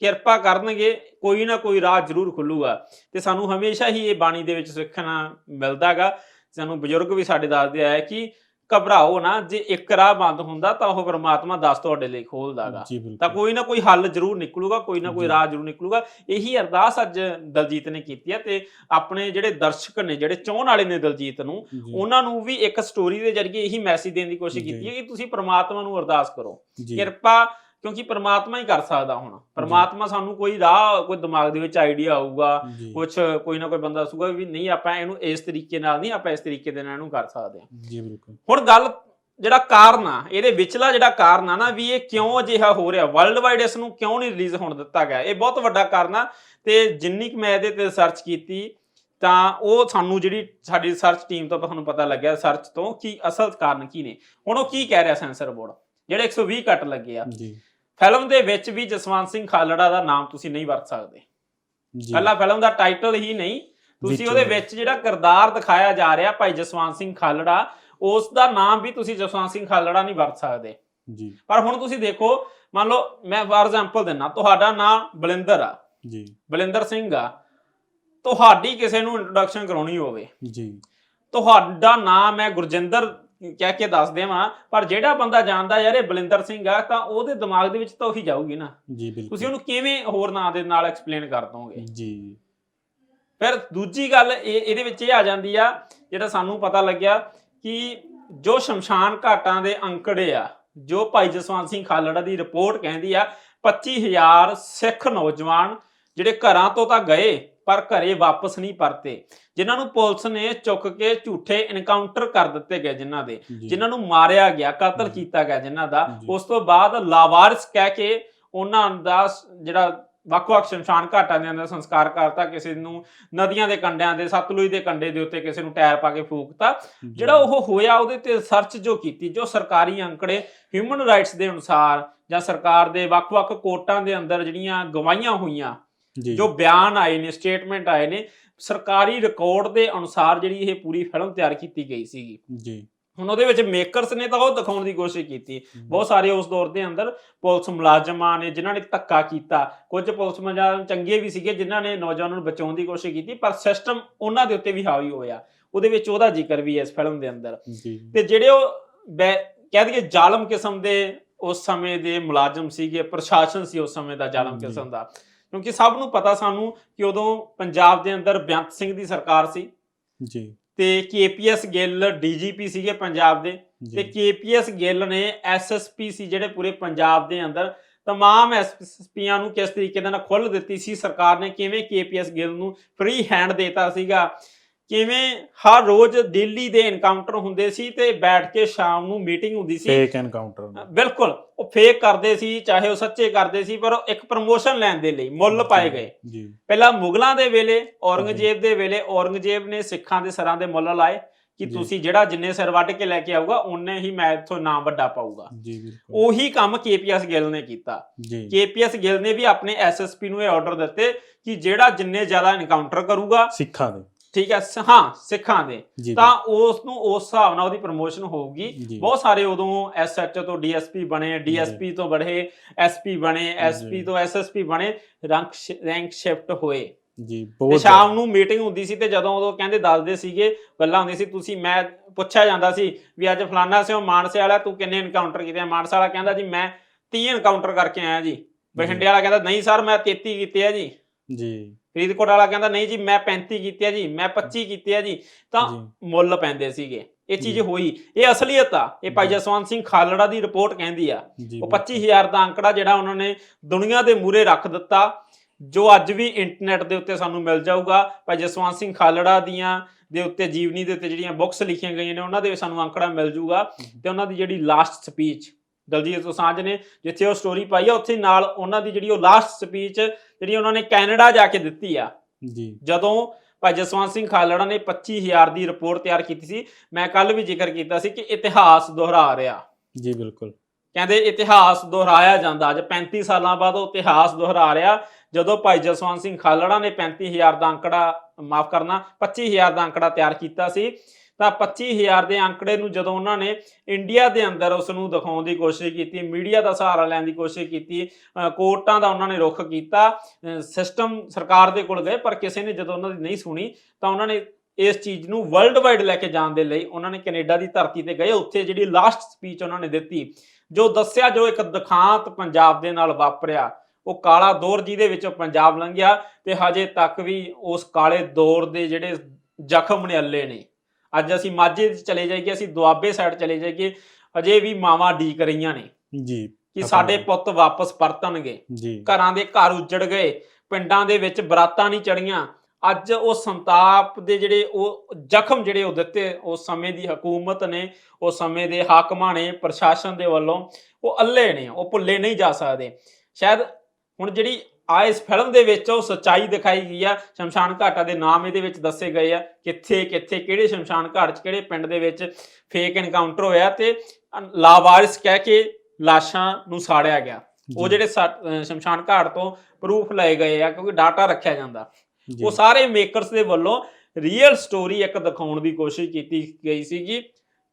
ਕਿਰਪਾ ਕਰਨਗੇ ਕੋਈ ਨਾ ਕੋਈ ਰਾਹ ਜ਼ਰੂਰ ਖੁੱਲੂਗਾ। ਤੇ ਸਾਨੂੰ ਹਮੇਸ਼ਾ ਹੀ ਇਹ ਬਾਣੀ ਦੇ ਵਿੱਚ ਸਿੱਖਣਾ ਮਿਲਦਾਗਾ। ਸਾਨੂੰ ਬਜ਼ੁਰਗ ਵੀ ਸਾਡੇ ਦੱਸਦੇ ਆਏ ਕਿ ਘਬਰਾਓ ਨਾ ਜੇ ਇੱਕ ਰਾਹ ਬੰਦ ਹੁੰਦਾ ਤਾਂ ਉਹ ਪਰਮਾਤਮਾ 10 ਤੁਹਾਡੇ ਲਈ ਖੋਲਦਾਗਾ। ਤਾਂ ਕੋਈ ਨਾ ਕੋਈ ਹੱਲ ਜ਼ਰੂਰ ਨਿਕਲੂਗਾ ਕੋਈ ਨਾ ਕੋਈ। ਰਾਹ ਜ਼ਰੂਰ ਨਿਕਲੂਗਾ। ਇਹੀ ਅਰਦਾਸ ਅੱਜ ਦਲਜੀਤ ਨੇ ਕੀਤੀ ਹੈ ਤੇ ਆਪਣੇ ਜਿਹੜੇ ਦਰਸ਼ਕ ਨੇ ਜਿਹੜੇ ਚਾਹਣ ਵਾਲੇ ਨੇ ਦਲਜੀਤ ਨੂੰ ਉਹਨਾਂ ਨੂੰ ਵੀ ਇੱਕ ਸਟੋਰੀ ਦੇ ਜ਼ਰੀਏ ਇਹੀ ਮੈਸੇਜ ਦੇਣ ਦੀ ਕੋਸ਼ਿਸ਼। ਕੀਤੀ ਹੈ ਕਿ ਤੁਸੀਂ ਪ੍ਰਮਾਤਮਾ ਨੂੰ ਅਰਦਾਸ ਕਰੋ। ਕਿਰਪਾ ਕਿਉਂਕਿ ਪ੍ਰਮਾਤਮਾ ਹੀ ਕਰ ਸਕਦਾ ਹੁਣ। ਪ੍ਰਮਾਤਮਾ ਸਾਨੂੰ ਕੋਈ ਰਾਹ ਕੋਈ ਦਿਮਾਗ ਦੇ ਵਿੱਚ ਆਈਡੀਆ ਆਊਗਾ ਕੁਝ ਕੋਈ ਨਾ ਕੋਈ ਬੰਦਾ ਦੱਸੂਗਾ ਵੀ ਨਹੀਂ ਆਪਾਂ ਇਹਨੂੰ ਇਸ ਤਰੀਕੇ ਨਾਲ ਨਹੀਂ ਆਪਾਂ ਇਸ ਤਰੀਕੇ ਦੇ ਨਾਲ ਇਹਨੂੰ ਕਰ ਸਕਦੇ ਹਾਂ। ਜੀ ਬਿਲਕੁਲ। ਹੁਣ ਗੱਲ ਜਿਹੜਾ ਕਾਰਨ ਆ ਇਹਦੇ ਵਿਚਲਾ ਜਿਹੜਾ ਕਾਰਨ ਆ ਨਾ ਵੀ ਇਹ ਕਿਉਂ ਅਜਿਹਾ ਹੋ ਰਿਹਾ? ਵਰਲਡ ਵਾਈਡ ਇਸ ਨੂੰ ਕਿਉਂ ਨਹੀਂ ਰਿਲੀਜ਼ ਹੋਣ ਦਿੱਤਾ ਗਿਆ? ਇਹ ਬਹੁਤ ਵੱਡਾ ਕਾਰਨ ਆ ਤੇ ਜਿੰਨੀ ਕੁ ਮੈਂ ਇਹਦੇ ਤੇ ਸਰਚ ਕੀਤੀ ਤਾਂ ਉਹ ਸਾਨੂੰ ਜਿਹੜੀ ਸਾਡੀ ਰਿਸਰਚ ਟੀਮ ਤੋਂ ਸਾਨੂੰ ਪਤਾ ਲੱਗਿਆ ਸਰਚ ਤੋਂ ਕਿ ਅਸਲ ਕਾਰਨ ਕੀ ਨੇ। ਹੁਣ ਉਹ ਕੀ ਕਹਿ ਰਿਹਾ ਸੈਂਸਰ ਬੋਰਡ? ਜਿਹੜੇ 120 ਕੱਟ ਲੱਗੇ ਆ। ਜੀ। ਫਿਲਮ ਦੇ ਵਿੱਚ ਵੀ ਜਸਵੰਤ ਸਿੰਘ ਖਾਲੜਾ ਦਾ ਨਾਮ ਤੁਸੀਂ ਨਹੀਂ ਵਰਤ ਸਕਦੇ। ਜੀ। ਕੱਲਾ ਫਿਲਮ ਦਾ ਟਾਈਟਲ ਹੀ ਨਹੀਂ। ਤੁਸੀਂ ਉਹਦੇ ਵਿੱਚ ਜਿਹੜਾ ਕਿਰਦਾਰ ਦਿਖਾਇਆ ਜਾ ਰਿਹਾ ਭਾਈ ਜਸਵੰਤ ਸਿੰਘ ਖਾਲੜਾ ਉਸ ਦਾ ਨਾਮ ਵੀ ਤੁਸੀਂ ਜਸਵੰਤ ਸਿੰਘ ਖਾਲੜਾ ਨਹੀਂ ਵਰਤ ਸਕਦੇ। ਜੀ। ਪਰ ਹੁਣ ਤੁਸੀਂ ਦੇਖੋ ਮੰਨ ਲਓ ਮੈਂ ਫਾਰ ਐਗਜ਼ਾਮਪਲ ਦਿੰਨਾ ਤੁਹਾਡਾ ਨਾਮ ਬਲਿੰਦਰ ਆ। ਜੀ। ਬਲਿੰਦਰ ਸਿੰਘ ਆ। ਤੁਹਾਡੀ ਕਿਸੇ ਨੂੰ ਇੰਟਰੋਡਕਸ਼ਨ ਕਰਾਉਣੀ ਹੋਵੇ। ਜੀ। ਤੁਹਾਡਾ ਨਾਮ ਹੈ ਗੁਰਜਿੰਦਰ ਕਹਿ ਕੇ ਦੱਸ ਦੇਵਾਂ ਪਰ ਜਿਹੜਾ ਬੰਦਾ ਜਾਣਦਾ ਯਾਰ ਇਹ ਬਲਿੰਦਰ ਸਿੰਘ ਆ ਤਾਂ ਉਹਦੇ ਦਿਮਾਗ ਦੇ ਵਿੱਚ ਤਾਂ ਉਹੀ ਜਾਊਗੀ ਨਾ। ਜੀ ਬਿਲਕੁਲ। ਤੁਸੀਂ ਉਹਨੂੰ ਕਿਵੇਂ ਹੋਰ ਨਾਂ ਦੇ ਨਾਲ ਐਕਸਪਲੇਨ ਕਰ ਦੋਗੇ? ਜੀ। ਫਿਰ ਦੂਜੀ ਗੱਲ ਇਹ ਇਹਦੇ ਵਿੱਚ ਇਹ ਆ ਜਾਂਦੀ ਆ ਜਿਹੜਾ ਸਾਨੂੰ ਪਤਾ ਲੱਗਿਆ ਕਿ ਜੋ ਸ਼ਮਸ਼ਾਨ ਘਾਟਾਂ ਦੇ ਅੰਕੜੇ ਆ ਜੋ ਭਾਈ ਜਸਵੰਤ ਸਿੰਘ ਖਾਲੜਾ ਦੀ ਰਿਪੋਰਟ ਕਹਿੰਦੀ ਆ 25000 ਸਿੱਖ ਨੌਜਵਾਨ ਜਿਹੜੇ ਘਰਾਂ ਤੋਂ ਤਾਂ ਗਏ ਪਰ ਘਰੇ ਵਾਪਸ ਨਹੀਂ ਪਰਤੇ। ਜਿਨ੍ਹਾਂ ਨੂੰ ਪੁਲਿਸ ਨੇ ਚੁੱਕ ਕੇ ਝੂਠੇ ਐਨਕਾਊਂਟਰ ਕਰ ਦਿੱਤੇ ਗਏ ਜਿਨ੍ਹਾਂ ਦੇ। ਜਿਨ੍ਹਾਂ ਨੂੰ ਮਾਰਿਆ ਗਿਆ ਕਤਲ। ਕੀਤਾ ਗਿਆ ਜਿਨ੍ਹਾਂ ਦਾ। ਉਸ ਤੋਂ ਬਾਅਦ ਲਾਵਾਰਿਸ ਕਹਿ ਕੇ ਉਹਨਾਂ ਦਾ ਜਿਹੜਾ ਵੱਖ-ਵੱਖ ਸ਼ਮਸ਼ਾਨ ਘਾਟਾਂ ਦੇ ਅੰਦਰ ਸੰਸਕਾਰ ਕਰਤਾ ਕਿਸੇ ਨੂੰ ਨਦੀਆਂ ਦੇ ਕੰਢਿਆਂ ਦੇ ਸਤਲੁਜ ਦੇ ਕੰਢੇ ਦੇ ਉੱਤੇ ਕਿਸੇ ਨੂੰ ਟਾਇਰ ਪਾ ਕੇ ਫੂਕਤਾ। ਜਿਹੜਾ ਉਹ ਹੋਇਆ ਉਹਦੇ ਤੇ ਸਰਚ ਜੋ ਕੀਤੀ ਜੋ ਸਰਕਾਰੀ ਅੰਕੜੇ ਹਿਊਮਨ ਰਾਈਟਸ ਦੇ ਅਨੁਸਾਰ ਜਾਂ ਸਰਕਾਰ ਦੇ ਵੱਖ-ਵੱਖ ਕੋਰਟਾਂ ਦੇ ਅੰਦਰ ਜਿਹੜੀਆਂ ਗਵਾਹੀਆਂ ਹੋਈਆਂ ਜੀ। ਬਿਆਨ ਆਏ ਨੇ ਸਟੇਟਮੈਂਟ ਆਏ ਨੇ ਸਰਕਾਰੀ ਰਿਕਾਰਡ ਦੇ ਅਨੁਸਾਰ ਜਿਹੜੀ ਇਹ ਪੂਰੀ ਫਿਲਮ ਤਿਆਰ ਕੀਤੀ ਗਈ ਸੀਗੀ। ਜੀ। ਹੁਣ ਉਹਦੇ ਵਿੱਚ ਮੇਕਰਸ ਨੇ ਤਾਂ ਉਹ ਦਿਖਾਉਣ ਦੀ ਕੋਸ਼ਿਸ਼ ਕੀਤੀ। ਬਹੁਤ ਸਾਰੇ ਉਸ ਦੌਰ ਦੇ ਅੰਦਰ ਪੁਲਿਸ ਮੁਲਾਜ਼ਮਾਂ ਨੇ ਜਿਨ੍ਹਾਂ ਨੇ ਧੱਕਾ ਕੀਤਾ ਕੁਝ ਪੁਲਿਸ ਮੁਲਾਜ਼ਮ ਚੰਗੇ ਵੀ ਸੀਗੇ ਜਿਨ੍ਹਾਂ ਨੇ ਨੌਜਵਾਨਾਂ ਨੂੰ ਬਚਾਉਣ ਦੀ ਕੋਸ਼ਿਸ਼ ਕੀਤੀ ਪਰ ਸਿਸਟਮ ਉਹਨਾਂ ਦੇ ਉੱਤੇ ਵੀ ਹਾਵੀ ਹੋਇਆ। ਉਹਦੇ ਵਿੱਚ ਉਹਦਾ ਜ਼ਿਕਰ ਵੀ ਹੈ ਇਸ ਫਿਲਮ ਦੇ ਅੰਦਰ। ਤੇ ਜਿਹੜੇ ਉਹ ਕਹਿ ਦਈਏ ਜ਼ਾਲਮ ਕਿਸਮ ਦੇ ਉਸ ਸਮੇਂ ਦੇ ਮੁਲਾਜ਼ਮ ਸੀਗੇ ਪ੍ਰਸ਼ਾਸਨ ਸੀ ਉਸ ਸਮੇਂ ਦਾ ਜ਼ਾਲਮ। ਕਿਸਮ ਦਾ। ਕਿਉਂਕਿ ਸਭ ਨੂੰ ਪਤਾ ਸਾਨੂੰ ਕਿ ਉਦੋਂ ਪੰਜਾਬ ਦੇ ਅੰਦਰ ਬੇਅੰਤ ਸਿੰਘ ਦੀ ਸਰਕਾਰ ਸੀ ਜੀ। ਤੇ ਕੇਪੀਐਸ ਗਿੱਲ ਡੀਜੀਪੀ ਸੀਗੇ ਪੰਜਾਬ ਦੇ ਤੇ ਕੇਪੀਐਸ ਗਿੱਲ ਨੇ ਐਸਐਸਪੀ ਸੀ ਜਿਹੜੇ ਪੂਰੇ ਪੰਜਾਬ ਦੇ ਅੰਦਰ ਤਮਾਮ ਐਸਐਸਪੀਆਂ ਨੂੰ ਕਿਸ ਤਰੀਕੇ ਦੇ ਨਾਲ ਖੁੱਲ੍ਹ ਦਿੱਤੀ ਸੀ ਸਰਕਾਰ ਨੇ ਕਿਵੇਂ ਕੇਪੀਐਸ ਗਿੱਲ ਨੂੰ ਫ੍ਰੀ ਹੈਂਡ ਦੇਤਾ ਸੀਗਾ ਕਿਵੇਂ ਹਰ ਰੋਜ਼ ਦਿੱਲੀ ਦੇ ਐਨਕਾਊਂਟਰ ਹੁੰਦੇ ਸੀ ਤੇ ਬੈਠ ਕੇ ਸ਼ਾਮ ਨੂੰ ਮੀਟਿੰਗ ਹੁੰਦੀ ਸੀ? ਫੇਕ ਐਨਕਾਊਂਟਰ ਬਿਲਕੁਲ ਉਹ ਫੇਕ ਕਰਦੇ ਸੀ ਚਾਹੇ ਉਹ ਸੱਚੇ ਕਰਦੇ ਸੀ ਪਰ ਇੱਕ ਪ੍ਰਮੋਸ਼ਨ ਲੈਣ ਦੇ ਲਈ ਮੁੱਲ ਪਾਏ ਗਏ। ਜੀ। ਪਹਿਲਾਂ ਮੁਗਲਾਂ ਦੇ ਵੇਲੇ ਔਰੰਗਜ਼ੇਬ ਦੇ ਵੇਲੇ ਔਰੰਗਜ਼ੇਬ ਨੇ ਸਿੱਖਾਂ ਦੇ ਸਰਾਂ ਦੇ ਮੁੱਲ ਲਾਏ ਕਿ। ਤੁਸੀਂ ਜਿਹੜਾ ਜਿੰਨੇ ਸਿਰ ਵੱਢ ਕੇ ਲੈ ਕੇ ਆਊਗਾ ਉਹਨੇ ਹੀ ਮੈਂ ਇਥੋਂ ਨਾਮ ਵੱਡਾ ਪਾਊਗਾ। ਜੀ ਬਿਲਕੁਲ। ਉਹੀ ਕੰਮ ਕੇਪੀਐਸ ਗਿੱਲ ਨੇ ਕੀਤਾ। ਜੀ। ਕੇਪੀਐਸ ਗਿੱਲ ਨੇ ਵੀ ਆਪਣੇ ਐਸਐਸਪੀ ਨੂੰ ਇਹ ਆਰਡਰ ਦਿੱਤੇ ਕਿ ਜਿਹੜਾ ਜਿੰਨੇ ਜ਼ਿਆਦਾ ਐਨਕਾਊਂਟਰ ਕਰੂਗਾ ਸਿੱਖਾਂ ਦੇ। ਠੀਕ ਹੈ ਹਾਂ ਸਿੱਖਾਂ ਦੇ। ਤਾਂ ਉਸ ਨੂੰ ਉਸ ਹਿਸਾਬ ਨਾਲ ਉਹਦੀ ਪ੍ਰਮੋਸ਼ਨ ਹੋਊਗੀ। ਬਹੁਤ ਸਾਰੇ ਉਦੋਂ ਐਸਐਚਓ ਤੋਂ ਡੀਐਸਪੀ ਬਣੇ ਡੀਐਸਪੀ ਤੋਂ ਬੜੇ ਐਸਪੀ ਬਣੇ ਐਸਪੀ। ਤੋਂ ਐਸਐਸਪੀ ਬਣੇ ਰੈਂਕ ਰੈਂਕ ਸ਼ਿਫਟ ਹੋਏ। ਜੀ ਬਹੁਤ ਸ਼ਾਮ ਨੂੰ ਮੀਟਿੰਗ ਹੁੰਦੀ ਸੀ ਤੇ ਜਦੋਂ ਉਦੋਂ ਕਹਿੰਦੇ ਦੱਸਦੇ ਸੀਗੇ ਗੱਲਾਂ ਹੁੰਦੀ ਸੀ ਤੁਸੀਂ ਮੈਂ ਪੁੱਛਿਆ ਜਾਂਦਾ ਸੀ ਵੀ ਅੱਜ ਫਲਾਨਾ ਸਿਓ ਮਾਨਸੇ ਵਾਲਾ ਤੂੰ ਕਿੰਨੇ ਐਨਕਾਊਂਟਰ ਕੀਤੇ ਆ? ਮਾਨਸਾ ਵਾਲਾ ਕਹਿੰਦਾ ਜੀ ਮੈਂ 30 ਐਨਕਾਊਂਟਰ ਕਰਕੇ ਆਇਆ ਜੀ। ਬਠਿੰਡੇ ਵਾਲਾ ਕਹਿੰਦਾ ਨਹੀਂ ਸਰ ਮੈਂ 33 ਕੀਤੇ ਆ ਜੀ। ਜੀ। ਫਰੀਦਕੋਟ ਵਾਲਾ ਕਹਿੰਦਾ ਨਹੀਂ ਜੀ ਮੈਂ 35 ਕੀਤੇ ਆ ਜੀ ਮੈਂ 25 ਕੀਤੇ ਆ ਜੀ। ਤਾਂ ਮੁੱਲ ਪੈਂਦੇ ਸੀਗੇ। ਇਹ ਚੀਜ਼। ਹੋਈ। ਇਹ ਅਸਲੀਅਤ ਆ। ਇਹ ਭਾਈ। ਜਸਵੰਤ ਸਿੰਘ ਖਾਲੜਾ ਦੀ ਰਿਪੋਰਟ ਕਹਿੰਦੀ ਆ। ਉਹ 25000 ਦਾ ਅੰਕੜਾ ਜਿਹੜਾ ਉਹਨਾਂ ਨੇ ਦੁਨੀਆ ਦੇ ਮੂਰੇ ਰੱਖ ਦਿੱਤਾ ਜੋ ਅੱਜ ਵੀ ਇੰਟਰਨੈਟ ਦੇ ਉੱਤੇ ਸਾਨੂੰ ਮਿਲ ਜਾਊਗਾ। ਭਾਈ ਜਸਵੰਤ ਸਿੰਘ ਖਾਲੜਾ ਦੀਆਂ ਦੇ ਉੱਤੇ ਜੀਵਨੀ ਦੇ ਉੱਤੇ ਜਿਹੜੀਆਂ ਬੁੱਕਸ ਲਿਖੀਆਂ ਗਈਆਂ ਨੇ ਉਹਨਾਂ ਦੇ ਸਾਨੂੰ ਅੰਕੜਾ ਮਿਲ ਜਾਊਗਾ। ਤੇ ਉਹਨਾਂ ਦੀ ਜਿਹੜੀ ਲਾਸਟ ਸਪੀਚ ਦਲਜੀਤ ਦੋਸਾਂਝ ਨੇ ਜਿੱਥੇ ਉਹ ਸਟੋਰੀ ਪਾਈ ਆ ਉੱਥੇ ਨਾਲ ਉਹਨਾਂ ਦੀ ਜਿਹੜੀ ਉਹ ਲਾਸਟ ਸਪੀਚ ਜਿਹੜੀ ਉਹਨਾਂ ਨੇ ਕੈਨੇਡਾ ਜਾ ਕੇ ਦਿੱਤੀ ਆ। ਜੀ। ਜਦੋਂ ਭਾਈ ਜਸਵੰਤ ਸਿੰਘ ਖਾਲੜਾ ਨੇ 25000 ਦੀ ਰਿਪੋਰਟ ਤਿਆਰ ਕੀਤੀ ਸੀ ਮੈਂ ਕੱਲ ਵੀ ਜ਼ਿਕਰ ਕੀਤਾ ਸੀ ਕਿ ਇਤਿਹਾਸ ਦੁਹਰਾ ਰਿਹਾ ਜੀ ਬਿਲਕੁਲ। ਕਹਿੰਦੇ ਇਤਿਹਾਸ ਦੁਹਰਾਇਆ ਜਾਂਦਾ। ਅੱਜ 35 ਸਾਲਾਂ ਬਾਅਦ ਉਹ ਇਤਿਹਾਸ ਦੁਹਰਾ ਰਿਹਾ ਜਦੋਂ ਭਾਈ ਜਸਵੰਤ ਸਿੰਘ ਖਾਲੜਾ ਨੇ 35000 ਦਾ ਅੰਕੜਾ ਮਾਫ ਕਰਨਾ 25000 ਦਾ ਅੰਕੜਾ ਤਿਆਰ ਕੀਤਾ ਸੀ ਤਾਂ 25000 ਦੇ ਅੰਕੜੇ ਨੂੰ ਜਦੋਂ ਉਹਨਾਂ ਨੇ ਇੰਡੀਆ ਦੇ ਅੰਦਰ ਉਸ ਨੂੰ ਦਿਖਾਉਣ ਦੀ ਕੋਸ਼ਿਸ਼ ਕੀਤੀ, ਮੀਡੀਆ ਦਾ ਸਹਾਰਾ ਲੈਣ ਦੀ ਕੋਸ਼ਿਸ਼ ਕੀਤੀ ਕੋਰਟਾਂ ਦਾ ਉਹਨਾਂ ਨੇ ਰੁਖ ਕੀਤਾ ਸਿਸਟਮ ਸਰਕਾਰ ਦੇ ਕੋਲ ਗਏ, ਪਰ ਕਿਸੇ ਨੇ ਜਦੋਂ ਉਹਨਾਂ ਦੀ ਨਹੀਂ ਸੁਣੀ ਤਾਂ ਉਹਨਾਂ ਨੇ ਇਸ ਚੀਜ਼ ਨੂੰ ਵਰਲਡ ਵਾਈਡ ਲੈ ਕੇ ਜਾਣ ਦੇ ਲਈ ਉਹਨਾਂ ਨੇ ਕੈਨੇਡਾ ਦੀ ਧਰਤੀ ਤੇ ਗਏ, ਉੱਥੇ ਜਿਹੜੀ ਲਾਸਟ ਸਪੀਚ ਉਹਨਾਂ ਨੇ ਦਿੱਤੀ, ਜੋ ਦੱਸਿਆ, ਜੋ ਇੱਕ ਦਿਖਾਂਤ ਪੰਜਾਬ ਦੇ ਨਾਲ ਵਾਪਰਿਆ, ਉਹ ਕਾਲਾ ਦੌਰ ਜਿਹਦੇ ਵਿੱਚੋਂ ਪੰਜਾਬ ਲੰਘਿਆ ਤੇ ਹਜੇ ਤੱਕ ਵੀ ਉਸ ਕਾਲੇ ਦੌਰ ਦੇ ਜਿਹੜੇ ਜ਼ਖਮ ਨੇ, ਅੱਲੇ ਨੇ। ਅੱਜ ਅਸੀਂ ਮਾਝੇ 'ਚ ਚਲੇ ਜਾਈਏ ਅਸੀਂ ਦੁਆਬੇ ਸਾਈਡ ਚਲੇ ਜਾਈਏ ਅਜੇ ਵੀ ਮਾਵਾਂ ਡੀਕ ਰਹੀਆਂ ਨੇ ਜੀ ਕਿ ਸਾਡੇ ਪੁੱਤ ਵਾਪਸ ਪਰਤਣਗੇ। ਜੀ। ਘਰਾਂ ਦੇ ਘਰ ਉੱਜੜ ਗਏ ਪਿੰਡਾਂ ਦੇ ਵਿੱਚ ਬਰਾਤਾਂ ਨਹੀਂ ਚੜੀਆਂ। ਅੱਜ ਉਹ ਸੰਤਾਪ ਦੇ ਜਿਹੜੇ ਉਹ ਜ਼ਖਮ ਜਿਹੜੇ ਉਹ ਦਿੱਤੇ ਉਸ ਸਮੇਂ ਦੀ ਹਕੂਮਤ ਨੇ ਉਸ ਸਮੇਂ ਦੇ ਹਾਕਮਾਂ ਨੇ ਪ੍ਰਸ਼ਾਸਨ ਦੇ ਵੱਲੋਂ ਉਹ ਅੱਲੇ ਨੇ ਉਹ ਭੁੱਲੇ ਨਹੀਂ ਜਾ ਸਕਦੇ। ਸ਼ਾਇਦ ਹੁਣ ਜਿਹੜੀ ਆ ਇਸ ਫਿਲਮ ਦੇ ਵਿੱਚ ਉਹ ਸੱਚਾਈ ਦਿਖਾਈ ਗਈ ਆ ਸ਼ਮਸ਼ਾਨ ਘਾਟਾਂ ਦੇ ਨਾਮ ਇਹਦੇ ਵਿੱਚ ਦੱਸੇ ਗਏ ਆ ਕਿੱਥੇ ਕਿੱਥੇ ਕਿਹੜੇ ਸ਼ਮਸ਼ਾਨ ਘਾਟ 'ਚ ਕਿਹੜੇ ਪਿੰਡ ਦੇ ਵਿੱਚ ਫੇਕ ਐਨਕਾਊਂਟਰ ਹੋਇਆ ਤੇ ਲਾਵਾਰਿਸ ਕਹਿ ਕੇ ਲਾਸ਼ਾਂ ਨੂੰ ਸਾੜਿਆ ਗਿਆ। ਉਹ ਜਿਹੜੇ ਸ਼ਮਸ਼ਾਨ ਘਾਟ ਤੋਂ ਪ੍ਰੂਫ ਲਏ ਗਏ ਆ ਕਿਉਂਕਿ ਡਾਟਾ ਰੱਖਿਆ ਜਾਂਦਾ। ਉਹ ਸਾਰੇ ਮੇਕਰਸ ਦੇ ਵੱਲੋਂ ਰੀਅਲ ਸਟੋਰੀ ਇੱਕ ਦਿਖਾਉਣ ਦੀ ਕੋਸ਼ਿਸ਼ ਕੀਤੀ ਗਈ ਸੀਗੀ